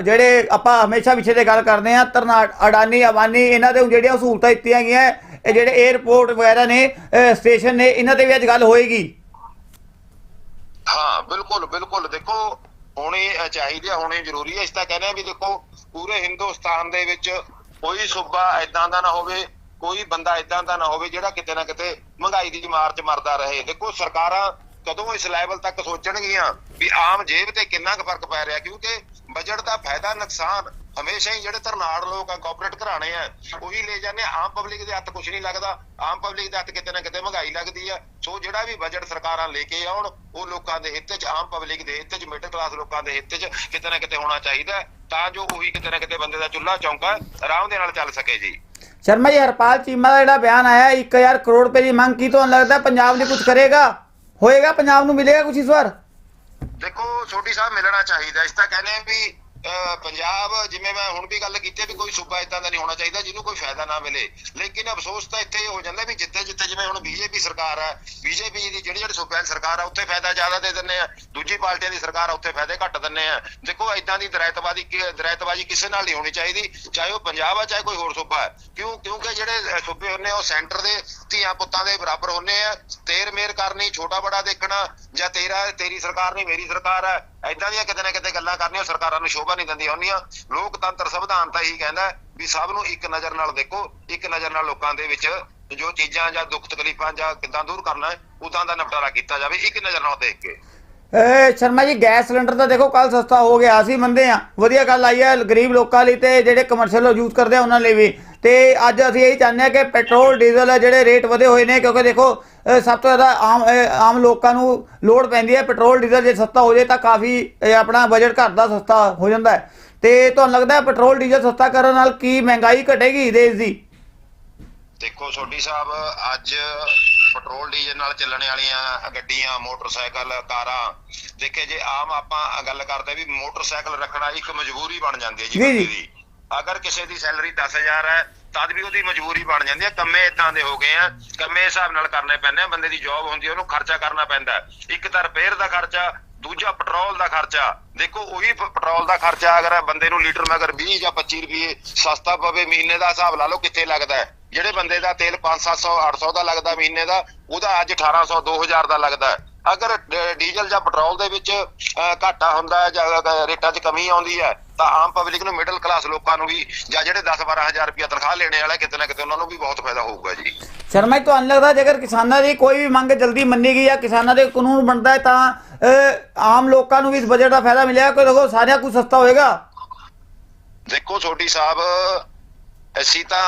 ਜਿਹੜੇ ਆਪਾਂ ਹਮੇਸ਼ਾ ਪਿੱਛੇ ਤੇ ਗੱਲ ਕਰਦੇ ਆ ਤਰਨਾਟ ਅਡਾਨੀ ਅਬਾਨੀ ਇਹਨਾਂ ਦੇ ਜਿਹੜੀਆਂ ਸਹੂਲਤਾਂ ਦਿੱਤੀਆਂ ਗਈਆਂ ਇਹ ਜਿਹੜੇ 에ਅਰਪੋਰਟ ਵਗੈਰਾ ਨੇ ਸਟੇਸ਼ਨ ਨੇ ਇਹਨਾਂ ਤੇ ਵੀ ਅੱਜ ਗੱਲ ਹੋਏਗੀ। ਹਾਂ ਬਿਲਕੁਲ ਬਿਲਕੁਲ ਦੇਖੋ ਹੋਣੀ ਅ, ਚਾਹੀਦੀ ਹੈ ਜ਼ਰੂਰੀ ਹੈ ਇਸ ਤਾਂ ਕਹਿੰਦੇ ਆ ਵੀ ਦੇਖੋ ਪੂਰੇ ਹਿੰਦੁਸਤਾਨ ਦੇ ਵਿੱਚ ਕੋਈ ਸੂਬਾ ਐਦਾਂ ਦਾ ਨਾ ਹੋਵੇ ਕੋਈ ਬੰਦਾ ਐਦਾਂ ਦਾ ਨਾ ਹੋਵੇ ਜਿਹੜਾ ਕਿਤੇ ਨਾ ਕਿਤੇ ਮਹਿੰਗਾਈ ਦੀ ਮਾਰ 'ਚ ਮਰਦਾ ਰਹੇ। ਦੇਖੋ ਸਰਕਾਰਾਂ ਕਦੋਂ ਇਸ ਲੈਵਲ ਤੱਕ ਸੋਚਣਗੀਆਂ ਵੀ ਆਮ ਜੇਬ ਤੇ ਕਿੰਨਾ ਕੁ ਫ਼ਰਕ ਪੈ ਰਿਹਾ, ਕਿਉਂਕਿ ਬਜਟ ਦਾ ਫਾਇਦਾ ਨੁਕਸਾਨ ਹਮੇਸ਼ਾ ਹੀ ਜਿਹੜੇ ਧਰਨਾੜ ਲੋਕ ਆ ਕਾਰਪੋਰੇਟ ਘਰਾਣੇ ਆ, ਉਹੀ ਲੈ ਜਾਂਦੇ ਆਮ ਪਬਲਿਕ ਦੇ ਹੱਥ ਕੁਝ ਨਹੀਂ ਲੱਗਦਾ। ਆਮ ਪਬਲਿਕ ਦੇ ਹੱਥ ਕਿਤੇ ਨਾ ਕਿਤੇ ਮਹਿੰਗਾਈ ਲੱਗਦੀ ਆ। ਸੋ ਜਿਹੜਾ ਵੀ ਬਜਟ ਸਰਕਾਰਾਂ ਲੈ ਕੇ ਆਉਣ, ਉਹ ਲੋਕਾਂ ਦੇ ਹਿੱਤ 'ਚ, ਆਮ ਪਬਲਿਕ ਦੇ ਹਿੱਤ 'ਚ ਮਿਡਲ ਕਲਾਸ ਲੋਕਾਂ ਦੇ ਹਿੱਤ 'ਚ ਕਿਤੇ ਨਾ ਕਿਤੇ ਹੋਣਾ ਚਾਹੀਦਾ ਤਾਂ ਜੋ ਉਹੀ ਕਿਤੇ ਨਾ ਕਿਤੇ ਬੰਦੇ ਦਾ ਚੁੱਲ੍ਹਾ ਚੌਂਕਾ ਆਰਾਮ ਦੇ ਨਾਲ ਚੱਲ ਸਕੇ ਜੀ। ਸ਼ਰਮਾ ਜੀ, ਹਰਪਾਲ ਚੀਮਾ ਦਾ ਜਿਹੜਾ ਬਿਆਨ ਆਇਆ 1000 ਕਰੋੜ ਰੁਪਏ ਦੀ ਮੰਗ ਕੀ ਤੁਹਾਨੂੰ ਲੱਗਦਾ ਪੰਜਾਬ ਲਈ ਕੁਝ ਕਰੇਗਾ? ਹੋਏਗਾ, ਪੰਜਾਬ ਨੂੰ ਮਿਲੇਗਾ ਕੁਝ ਇਸ ਵਾਰ? ਦੇਖੋ ਛੋਟੀ ਸਾਹਿਬ ਮਿਲਣਾ ਚਾਹੀਦਾ ਇਸ ਤਾਂ ਕਹਿੰਦੇ ਵੀ ਪੰਜਾਬ ਜਿਵੇਂ ਮੈਂ ਹੁਣ ਵੀ ਗੱਲ ਕੀਤੀ ਹੈ ਵੀ ਕੋਈ ਸੂਬਾ ਇਦਾਂ ਦਾ ਨਹੀਂ ਹੋਣਾ ਚਾਹੀਦਾ ਜਿਹਨੂੰ ਕੋਈ ਫਾਇਦਾ ਨਾ ਮਿਲੇ। ਲੇਕਿਨ ਅਫਸੋਸ ਤਾਂ ਇੱਥੇ ਹੋ ਜਾਂਦਾ ਵੀ ਜਿੱਥੇ ਜਿੱਥੇ ਜਿਵੇਂ ਹੁਣ ਬੀਜੇਪੀ ਸਰਕਾਰ ਹੈ ਬੀਜੇਪੀ ਦੀ ਜਿਹੜੀ ਜਿਹੜੀ ਸੂਬਿਆਂ ਦੀ ਸਰਕਾਰ ਆ ਉੱਥੇ ਫਾਇਦਾ ਜ਼ਿਆਦਾ ਦੇ ਦਿੰਦੇ ਆ। ਦੂਜੀ ਪਾਰਟੀਆਂ ਦੀ ਸਰਕਾਰ ਆ ਉੱਥੇ ਫਾਇਦੇ ਘੱਟ ਦਿੰਦੇ ਆ। ਦੇਖੋ ਇਦਾਂ ਦੀ ਦਰਾਇਤਵਾਦੀ ਦਰਾਇਤਵਾਜੀ ਕਿਸੇ ਨਾਲ ਨਹੀਂ ਹੋਣੀ ਚਾਹੀਦੀ ਚਾਹੇ ਉਹ ਪੰਜਾਬ ਆ ਚਾਹੇ ਕੋਈ ਹੋਰ ਸੂਬਾ ਹੈ ਕਿਉਂ ਕਿਉਂਕਿ ਜਿਹੜੇ ਸੂਬੇ ਹੁੰਨੇ ਆ, ਉਹ ਸੈਂਟਰ ਦੇ ਧੀਆਂ ਪੁੱਤਾਂ ਦੇ ਬਰਾਬਰ ਹੁੰਨੇ ਆ। ਤੇਰ ਮੇਰ ਕਰਨੀ ਛੋਟਾ ਬੜਾ ਦੇਖਣਾ ਜਾਂ ਤੇਰਾ ਤੇਰੀ ਸਰਕਾਰ ਨਹੀਂ ਮੇਰੀ ਸਰਕਾਰ ਹੈ ਐਦਾਂ ਦੀਆਂ ਕਿਤੇ ਨਾ ਕਿਤੇ ਗੱਲਾਂ ਕਰਨੀਆਂ, ਸਰਕਾਰਾਂ ਨੂੰ ਸ਼ੋਭਾ ਨਹੀਂ ਦਿੰਦੀਆਂ ਹੁੰਦੀਆਂ। ਲੋਕਤੰਤਰ ਸੰਵਿਧਾਨ ਤਾਂ ਇਹੀ ਕਹਿੰਦਾ ਵੀ ਸਭ ਨੂੰ ਇੱਕ ਨਜ਼ਰ ਨਾਲ ਦੇਖੋ, ਇੱਕ ਨਜ਼ਰ ਨਾਲ ਲੋਕਾਂ ਦੇ ਵਿੱਚ ਜੋ ਚੀਜ਼ਾਂ ਜਾਂ ਦੁੱਖ ਤਕਲੀਫਾਂ ਜਾਂ ਕਿੱਦਾਂ ਦੂਰ ਕਰਨਾ ਹੈ, ਉਦਾਂ ਦਾ ਨਿਪਟਾਰਾ ਕੀਤਾ ਜਾਵੇ, ਇੱਕ ਨਜ਼ਰ ਨਾਲ ਦੇਖ ਕੇ। ਏ, ਸ਼ਰਮਾ ਜੀ, ਗੈਸ ਸਿਲੰਡਰ ਤਾਂ ਦੇਖੋ ਕੱਲ ਸਸਤਾ ਹੋ ਗਿਆ, ਅਸੀਂ ਮੰਨਦੇ ਆ ਵਧੀਆ ਗੱਲ ਆਈ ਹੈ, ਗਰੀਬ ਲੋਕਾਂ ਲਈ ਤੇ ਜਿਹੜੇ ਕਮਰਸ਼ੀਅਲ ਯੂਜ਼ ਕਰਦੇ ਆ, ਉਹਨਾਂ ਲਈ ਵੀ। ਤੇ ਅੱਜ ਅਸੀਂ ਇਹੀ ਚਾਹੁੰਦੇ ਆ ਕਿ ਪੈਟਰੋਲ ਡੀਜ਼ਲ ਜਿਹੜੇ ਰੇਟ ਵਧੇ ਹੋਏ ਨੇ ਕਿਉਂਕਿ ਦੇਖੋ ਸਭ ਤੋਂ ਜ਼ਿਆਦਾ ਆਮ ਆਮ ਲੋਕਾਂ ਨੂੰ ਲੋੜ ਪੈਂਦੀ ਹੈ ਪੈਟਰੋਲ ਡੀਜ਼ਲ ਜੇ ਸਸਤਾ ਹੋ ਜਾਏ ਤਾਂ ਕਾਫੀ ਆਪਣਾ ਬਜਟ ਘਰ ਦਾ ਸਸਤਾ ਹੋ ਜਾਂਦਾ ਹੈ। ਤੇ ਤੁਹਾਨੂੰ ਲੱਗਦਾ ਹੈ ਪੈਟਰੋਲ ਡੀਜ਼ਲ ਸਸਤਾ ਕਰਨ ਨਾਲ ਕੀ ਮਹਿੰਗਾਈ ਘਟੇਗੀ ਦੇਸ਼ ਦੀ? ਦੇਖੋ ਸੋਢੀ ਸਾਹਿਬ ਅੱਜ ਪੈਟਰੋਲ ਡੀਜ਼ਲ ਨਾਲ ਚੱਲਣ ਵਾਲੀਆਂ ਗੱਡੀਆਂ ਮੋਟਰਸਾਈਕਲ ਕਾਰਾਂ ਦੇਖੇ ਜੇ ਆਮ ਆਪਾਂ ਗੱਲ ਕਰਦੇ ਵੀ ਮੋਟਰਸਾਈਕਲ ਰੱਖਣਾ ਇੱਕ ਮਜਬੂਰੀ ਬਣ ਜਾਂਦੀ ਹੈ ਜੀ ਜੀ, ਬੰਦੇ ਜੀ। ਦੀ। ਅਗਰ ਕਿਸੇ ਦੀ ਸੈਲਰੀ 10000 ਹੈ, ਤਦ ਵੀ ਉਹਦੀ ਮਜਬੂਰੀ ਬਣ ਜਾਂਦੀ ਹੈ। ਕੰਮੇ ਇਦਾਂ ਦੇ ਹੋ ਗਏ ਆ। ਕੰਮੇ ਹਿਸਾਬ ਨਾਲ ਕਰਨੇ ਪੈਂਦੇ ਆ। ਬੰਦੇ ਦੀ ਜੌਬ ਹੁੰਦੀ ਹੈ, ਉਹਨੂੰ ਖਰਚਾ ਕਰਨਾ ਪੈਂਦਾ ਇੱਕ ਤਾਂ ਰਿਪੇਅਰ ਦਾ ਖਰਚਾ, ਦੂਜਾ ਪੈਟਰੋਲ ਦਾ ਖਰਚਾ। ਦੇਖੋ, ਉਹੀ ਪ- ਪੈਟਰੋਲ ਦਾ ਖਰਚਾ ਅਗਰ ਬੰਦੇ ਨੂੰ ਲੀਟਰ ਮਗਰ 20 ਜਾਂ 25 ਰੁਪਏ ਸਸਤਾ ਪਵੇ, ਮਹੀਨੇ ਦਾ ਹਿਸਾਬ ਲਾ ਲਓ ਕਿੱਥੇ ਲੱਗਦਾ ਜਿਹੜੇ ਬੰਦੇ ਦਾ ਤੇਲ 5-700 800 ਦਾ ਲੱਗਦਾ ਮਹੀਨੇ ਦਾ, ਉਹਦਾ ਅੱਜ 1800 2000 ਦਾ ਲੱਗਦਾ ਅਗਰ ਡੀਜ਼ਲ ਜਾਂ ਪੈਟਰੋਲ ਦੇ ਵਿੱਚ ਘਾਟਾ ਹੁੰਦਾ ਜਾਂ ਰੇਟਾਂ 'ਚ ਕਮੀ ਆਉਂਦੀ ਹੈ ਤਾਂ ਆਮ ਪਬਲਿਕ ਨੂੰ ਮਿਡਲ ਕਲਾਸ ਲੋਕਾਂ ਨੂੰ ਵੀ ਜਾਂ ਜਿਹੜੇ 10-12000 ਰੁਪਏ ਤਨਖਾਹ ਲੈਣੇ ਵਾਲੇ ਕਿਤੇ ਨਾ ਕਿਤੇ ਉਹਨਾਂ ਨੂੰ ਵੀ ਬਹੁਤ ਫਾਇਦਾ ਹੋਊਗਾ ਜੀ। ਸ਼ਰਮਾ ਤੁਹਾਨੂੰ ਲੱਗਦਾ ਜੇਕਰ ਕਿਸਾਨਾਂ ਦੀ ਕੋਈ ਵੀ ਮੰਗ ਜਲਦੀ ਮੰਨੀ ਗਈ ਜਾਂ ਕਿਸਾਨਾਂ ਦੇ ਕਾਨੂੰਨ ਬਣਦਾ ਹੈ ਤਾਂ ਆਮ ਲੋਕਾਂ ਨੂੰ ਵੀ ਇਸ ਬਜਟ ਦਾ ਫਾਇਦਾ ਮਿਲੇਗਾ ਕੋਈ ਦੇਖੋ ਸਾਰਿਆਂ ਕੁਝ ਸਸਤਾ ਹੋਏਗਾ? ਦੇਖੋ ਛੋਟੀ ਸਾਹਿਬ ਅਸੀਂ ਤਾਂ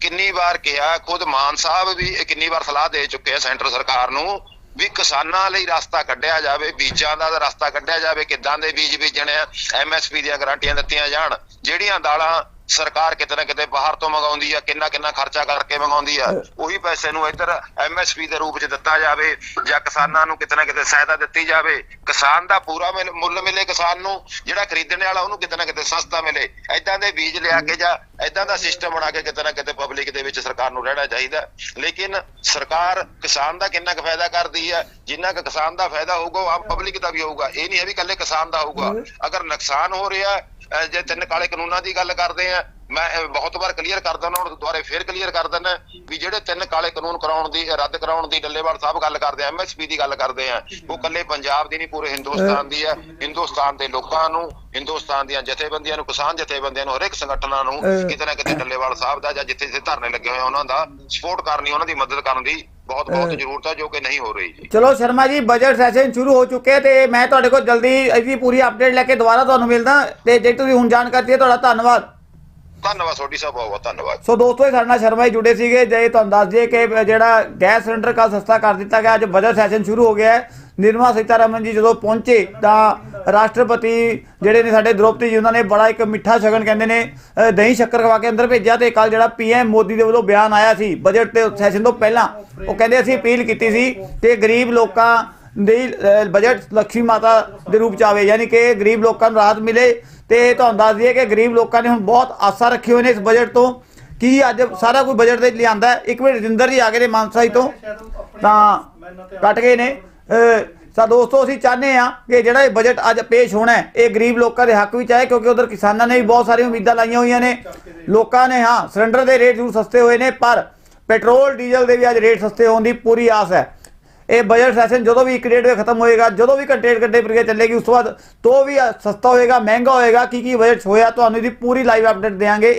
ਕਿੰਨੀ ਵਾਰ ਕਿਹਾ ਖੁਦ ਮਾਨ ਸਾਹਿਬ ਵੀ ਕਿੰਨੀ ਵਾਰ ਸਲਾਹ ਦੇ ਚੁੱਕੇ ਆ ਸੈਂਟਰ ਸਰਕਾਰ ਨੂੰ ਵੀ ਕਿਸਾਨਾਂ ਲਈ ਰਸਤਾ ਕੱਢਿਆ ਜਾਵੇ, ਬੀਜਾਂ ਦਾ ਰਸਤਾ ਕੱਢਿਆ ਜਾਵੇ, ਕਿੱਦਾਂ ਦੇ ਬੀਜ ਬੀਜਣੇ ਆ ਐਮਐਸਪੀ ਦੀਆਂ ਗਾਰੰਟੀਆਂ ਦਿੱਤੀਆਂ ਜਾਣ, ਜਿਹੜੀਆਂ ਦਾਲਾਂ ਸਰਕਾਰ ਕਿਤੇ ਨਾ ਕਿਤੇ ਬਾਹਰ ਤੋਂ ਮੰਗਾਉਂਦੀ ਆ ਕਿੰਨਾ ਕਿੰਨਾ ਖਰਚਾ ਕਰਕੇ ਮੰਗਾਉਂਦੀ ਆ। ਉਹੀ ਪੈਸੇ ਨੂੰ ਇੱਧਰ ਐਮਐਸਪੀ ਦੇ ਰੂਪ 'ਚ ਦਿੱਤਾ ਜਾਵੇ ਜਾਂ ਕਿਸਾਨਾਂ ਨੂੰ ਕਿਤੇ ਨਾ ਕਿਤੇ ਸਹਾਇਤਾ ਦਿੱਤੀ ਜਾਵੇ। ਕਿਸਾਨ ਦਾ ਪੂਰਾ ਮਿਲ- ਮੁੱਲ ਕਿਸਾਨ ਨੂੰ ਜਿਹੜਾ ਖਰੀਦਣ ਵਾਲਾ ਉਹਨੂੰ ਕਿਤੇ ਨਾ ਕਿਤੇ ਸਸਤਾ ਮਿਲੇ। ਐਦਾਂ ਦੇ ਬੀਜ ਲਿਆ ਕੇ ਜਾਂ ਐਦਾਂ ਦਾ ਸਿਸਟਮ ਬਣਾ ਕੇ ਕਿਤੇ ਨਾ ਕਿਤੇ ਪਬਲਿਕ ਦੇ ਵਿੱਚ ਸਰਕਾਰ ਨੂੰ ਰਹਿਣਾ ਚਾਹੀਦਾ। ਲੇਕਿਨ ਸਰਕਾਰ ਕਿਸਾਨ ਦਾ ਕਿੰਨਾ ਕੁ ਫਾਇਦਾ ਕਰਦੀ ਹੈ ਜਿੰਨਾ ਕੁ ਕਿਸਾਨ ਦਾ ਫਾਇਦਾ ਹੋਊਗਾ ਉਹ ਆਮ ਪਬਲਿਕ ਦਾ ਵੀ ਹੋਊਗਾ। ਇਹ ਨਹੀਂ ਹੈ ਵੀ ਇਕੱਲੇ ਕਿਸਾਨ ਦਾ ਹੋਊਗਾ। ਅਗਰ ਨੁਕਸਾਨ ਹੋ ਰਿਹਾ ਜੇ ਤਿੰਨ ਕਾਲੇ ਕਾਨੂੰਨਾਂ ਦੀ ਗੱਲ ਕਰਦੇ ਆ ਮੈਂ ਬਹੁਤ ਵਾਰ ਕਲੀਅਰ ਕਰ ਦਿੰਦਾ ਹੁਣ ਦੁਬਾਰੇ ਫੇਰ ਕਲੀਅਰ ਕਰ ਦਿੰਦਾ ਵੀ ਜਿਹੜੇ ਤਿੰਨ ਕਾਲੇ ਕਾਨੂੰਨ ਕਰਾਉਣ ਦੀ ਰੱਦ ਕਰਾਉਣ ਦੀ ਡੱਲੇਵਾਲ ਸਾਹਿਬ ਗੱਲ ਕਰਦੇ ਆ ਐਮਐਸਪੀ ਦੀ ਗੱਲ ਕਰਦੇ ਆ। ਉਹ ਇਕੱਲੇ ਪੰਜਾਬ ਦੀ ਨਹੀਂ ਪੂਰੇ ਹਿੰਦੁਸਤਾਨ ਦੀ ਹੈ। ਹਿੰਦੁਸਤਾਨ ਦੇ ਲੋਕਾਂ ਨੂੰ ਹਿੰਦੁਸਤਾਨ ਦੀਆਂ ਜਥੇਬੰਦੀਆਂ ਨੂੰ ਕਿਸਾਨ ਜਥੇਬੰਦੀਆਂ ਨੂੰ ਹਰੇਕ ਸੰਗਠਨਾਂ ਨੂੰ ਕਿਤੇ ਨਾ ਕਿਤੇ ਡੱਲੇਵਾਲ ਸਾਹਿਬ ਦਾ ਜਾਂ ਜਿੱਥੇ ਜਿੱਥੇ ਧਰਨੇ ਲੱਗੇ ਹੋਏ ਉਹਨਾਂ ਦਾ ਸਪੋਰਟ ਕਰਨੀ ਉਹਨਾਂ ਦੀ ਮਦਦ ਕਰਨ ਦੀ ਬਹੁਤ ਬਹੁਤ ਜ਼ਰੂਰਤ ਹੈ ਜੋ ਕਿ ਨਹੀਂ ਹੋ ਰਹੀ ਜੀ। ਚਲੋ ਸ਼ਰਮਾ ਜੀ ਬਜਟ ਸੈਸ਼ਨ ਸ਼ੁਰੂ ਹੋ ਚੁੱਕੇ ਤੇ ਮੈਂ ਤੁਹਾਡੇ ਕੋਲ ਜਲਦੀ ਇਹਦੀ ਪੂਰੀ ਅਪਡੇਟ ਲੈ ਕੇ ਦੁਬਾਰਾ ਤੁਹਾਨੂੰ ਮਿਲਦਾ। ਤੇ ਜੇ ਤੁਸੀਂ ਹੁਣ ਜਾਣਕਾਰੀ ਦਿੱਤੀ ਤੁਹਾਡਾ ਧੰਨਵਾਦ। ਧੰਨਵਾਦ ਤੁਹਾਡੀ ਸਾਹਿਬ ਬਹੁਤ ਬਹੁਤ ਧੰਨਵਾਦ। ਸੋ ਦੋਸਤੋ ਇਹ ਸਾਡੇ ਨਾਲ ਸ਼ਰਮਾ ਜੀ ਜੁੜੇ ਸੀਗੇ। ਜੇ ਤੁਹਾਨੂੰ ਦੱਸ ਦਈਏ ਕਿ ਜਿਹੜਾ ਗੈਸ ਸਿਲੰਡਰ ਕੱਲ ਸਸਤਾ ਕਰ ਦਿੱਤਾ ਗਿਆ ਅੱਜ ਬਜਟ ਸੈਸ਼ਨ ਸ਼ੁਰੂ ਹੋ ਗਿਆ ਹੈ। ਨਿਰਮਲਾ ਸੀਤਾਰਮਨ ਜੀ ਜਦੋਂ ਪਹੁੰਚੇ ਤਾਂ ਰਾਸ਼ਟਰਪਤੀ ਜਿਹੜੇ ਨੇ ਸਾਡੇ ਦ੍ਰੋਪਦੀ ਜੀ ਉਹਨਾਂ ਨੇ ਬੜਾ ਇੱਕ ਮਿੱਠਾ ਸ਼ਗਨ ਕਹਿੰਦੇ ਨੇ ਦਹੀਂ ਸ਼ੱਕਰ ਖਵਾ ਕੇ ਅੰਦਰ ਭੇਜਿਆ ਤੇ ਕੱਲ ਜਿਹੜਾ ਪੀਐਮ ਮੋਦੀ ਦੇ ਵੱਲੋਂ ਬਿਆਨ ਆਇਆ ਸੀ ਬਜਟ ਤੇ ਸੈਸ਼ਨ ਤੋਂ ਪਹਿਲਾਂ। ਉਹ ਕਹਿੰਦੇ ਅਸੀਂ ਅਪੀਲ ਕੀਤੀ ਸੀ ਕਿ ਗਰੀਬ ਲੋਕਾਂ ਦੀ ਅ, ਬਜਟ ਲక్ష్ਮੀ ਮਾਤਾ ਦੇ ਰੂਪ ਚ ਆਵੇ ਯਾਨੀ ਕਿ ਗਰੀਬ ਲੋਕਾਂ ਨੂੰ ਰਾਹਤ ਮਿਲੇ। ਤੇ ਤੁਹਾਨੂੰ ਦੱਸ ਦਈਏ ਕਿ ਗਰੀਬ ਲੋਕਾਂ ਨੇ ਹੁਣ ਬਹੁਤ ਆਸਾ ਰੱਖੀ ਹੋਏ ਨੇ ਇਸ ਬਜਟ ਤੋਂ। ਕੀ ਅੱਜ ਸਾਰਾ ਕੁਝ ਬਜਟ ਦੇ ਲਿਆਂਦਾ ਇੱਕ ਮਿੰਟ ਰਜਿੰਦਰ ਜੀ ਆ ਗਏ ਨੇ ਮਾਨਸਾਈ ਤੋਂ। ਤਾਂ ਕੱਟ ਗਏ ਨੇ। ਅ, ਦੋਸਤੋ ਅਸੀਂ ਚਾਹੁੰਦੇ ਆ ਕਿ ਜਿਹੜਾ ਇਹ ਬਜਟ ਅੱਜ ਪੇਸ਼ ਹੋਣਾ ਇਹ ਗਰੀਬ ਲੋਕਾਂ ਦੇ ਹੱਕ ਵਿੱਚ ਆਏ ਕਿਉਂਕਿ ਉਧਰ ਕਿਸਾਨਾਂ ਨੇ ਵੀ ਬਹੁਤ ਸਾਰੀਆਂ ਉਮੀਦਾਂ ਲਾਈਆਂ ਹੋਈਆਂ ਨੇ। ਲੋਕਾਂ ਨੇ ਹਾਂ ਸਿਲੰਡਰ ਦੇ ਰੇਟ ਜ਼ਰੂਰ ਸਸਤੇ ਹੋਏ ਨੇ ਪਰ ਪੈਟਰੋਲ ਡੀਜ਼ਲ ਦੇ ਵੀ ਅੱਜ ਰੇਟ ਸਸਤੇ ਹੋਣ ਦੀ ਪੂਰੀ ਆਸ ਹੈ। ਇਹ ਬਜਟ ਸੈਸ਼ਨ ਜਦੋਂ ਵੀ ਇੱਕ ਡੇਢ ਵਜੇ ਖਤਮ ਹੋਏਗਾ, ਜਦੋਂ ਵੀ ਘੰਟੇ ਡੇਢ ਘੰਟੇ ਪ੍ਰਕਿਰਿਆ ਚੱਲੇਗੀ, ਉਸ ਤੋਂ ਬਾਅਦ ਤੋਂ ਵੀ ਸਸਤਾ ਹੋਏਗਾ, ਮਹਿੰਗਾ ਹੋਏਗਾ ਕੀ ਕੀ ਬਜਟ ਹੋਇਆ, ਤੁਹਾਨੂੰ ਇਹਦੀ ਪੂਰੀ ਲਾਈਵ ਅਪਡੇਟ ਦੇਵਾਂਗੇ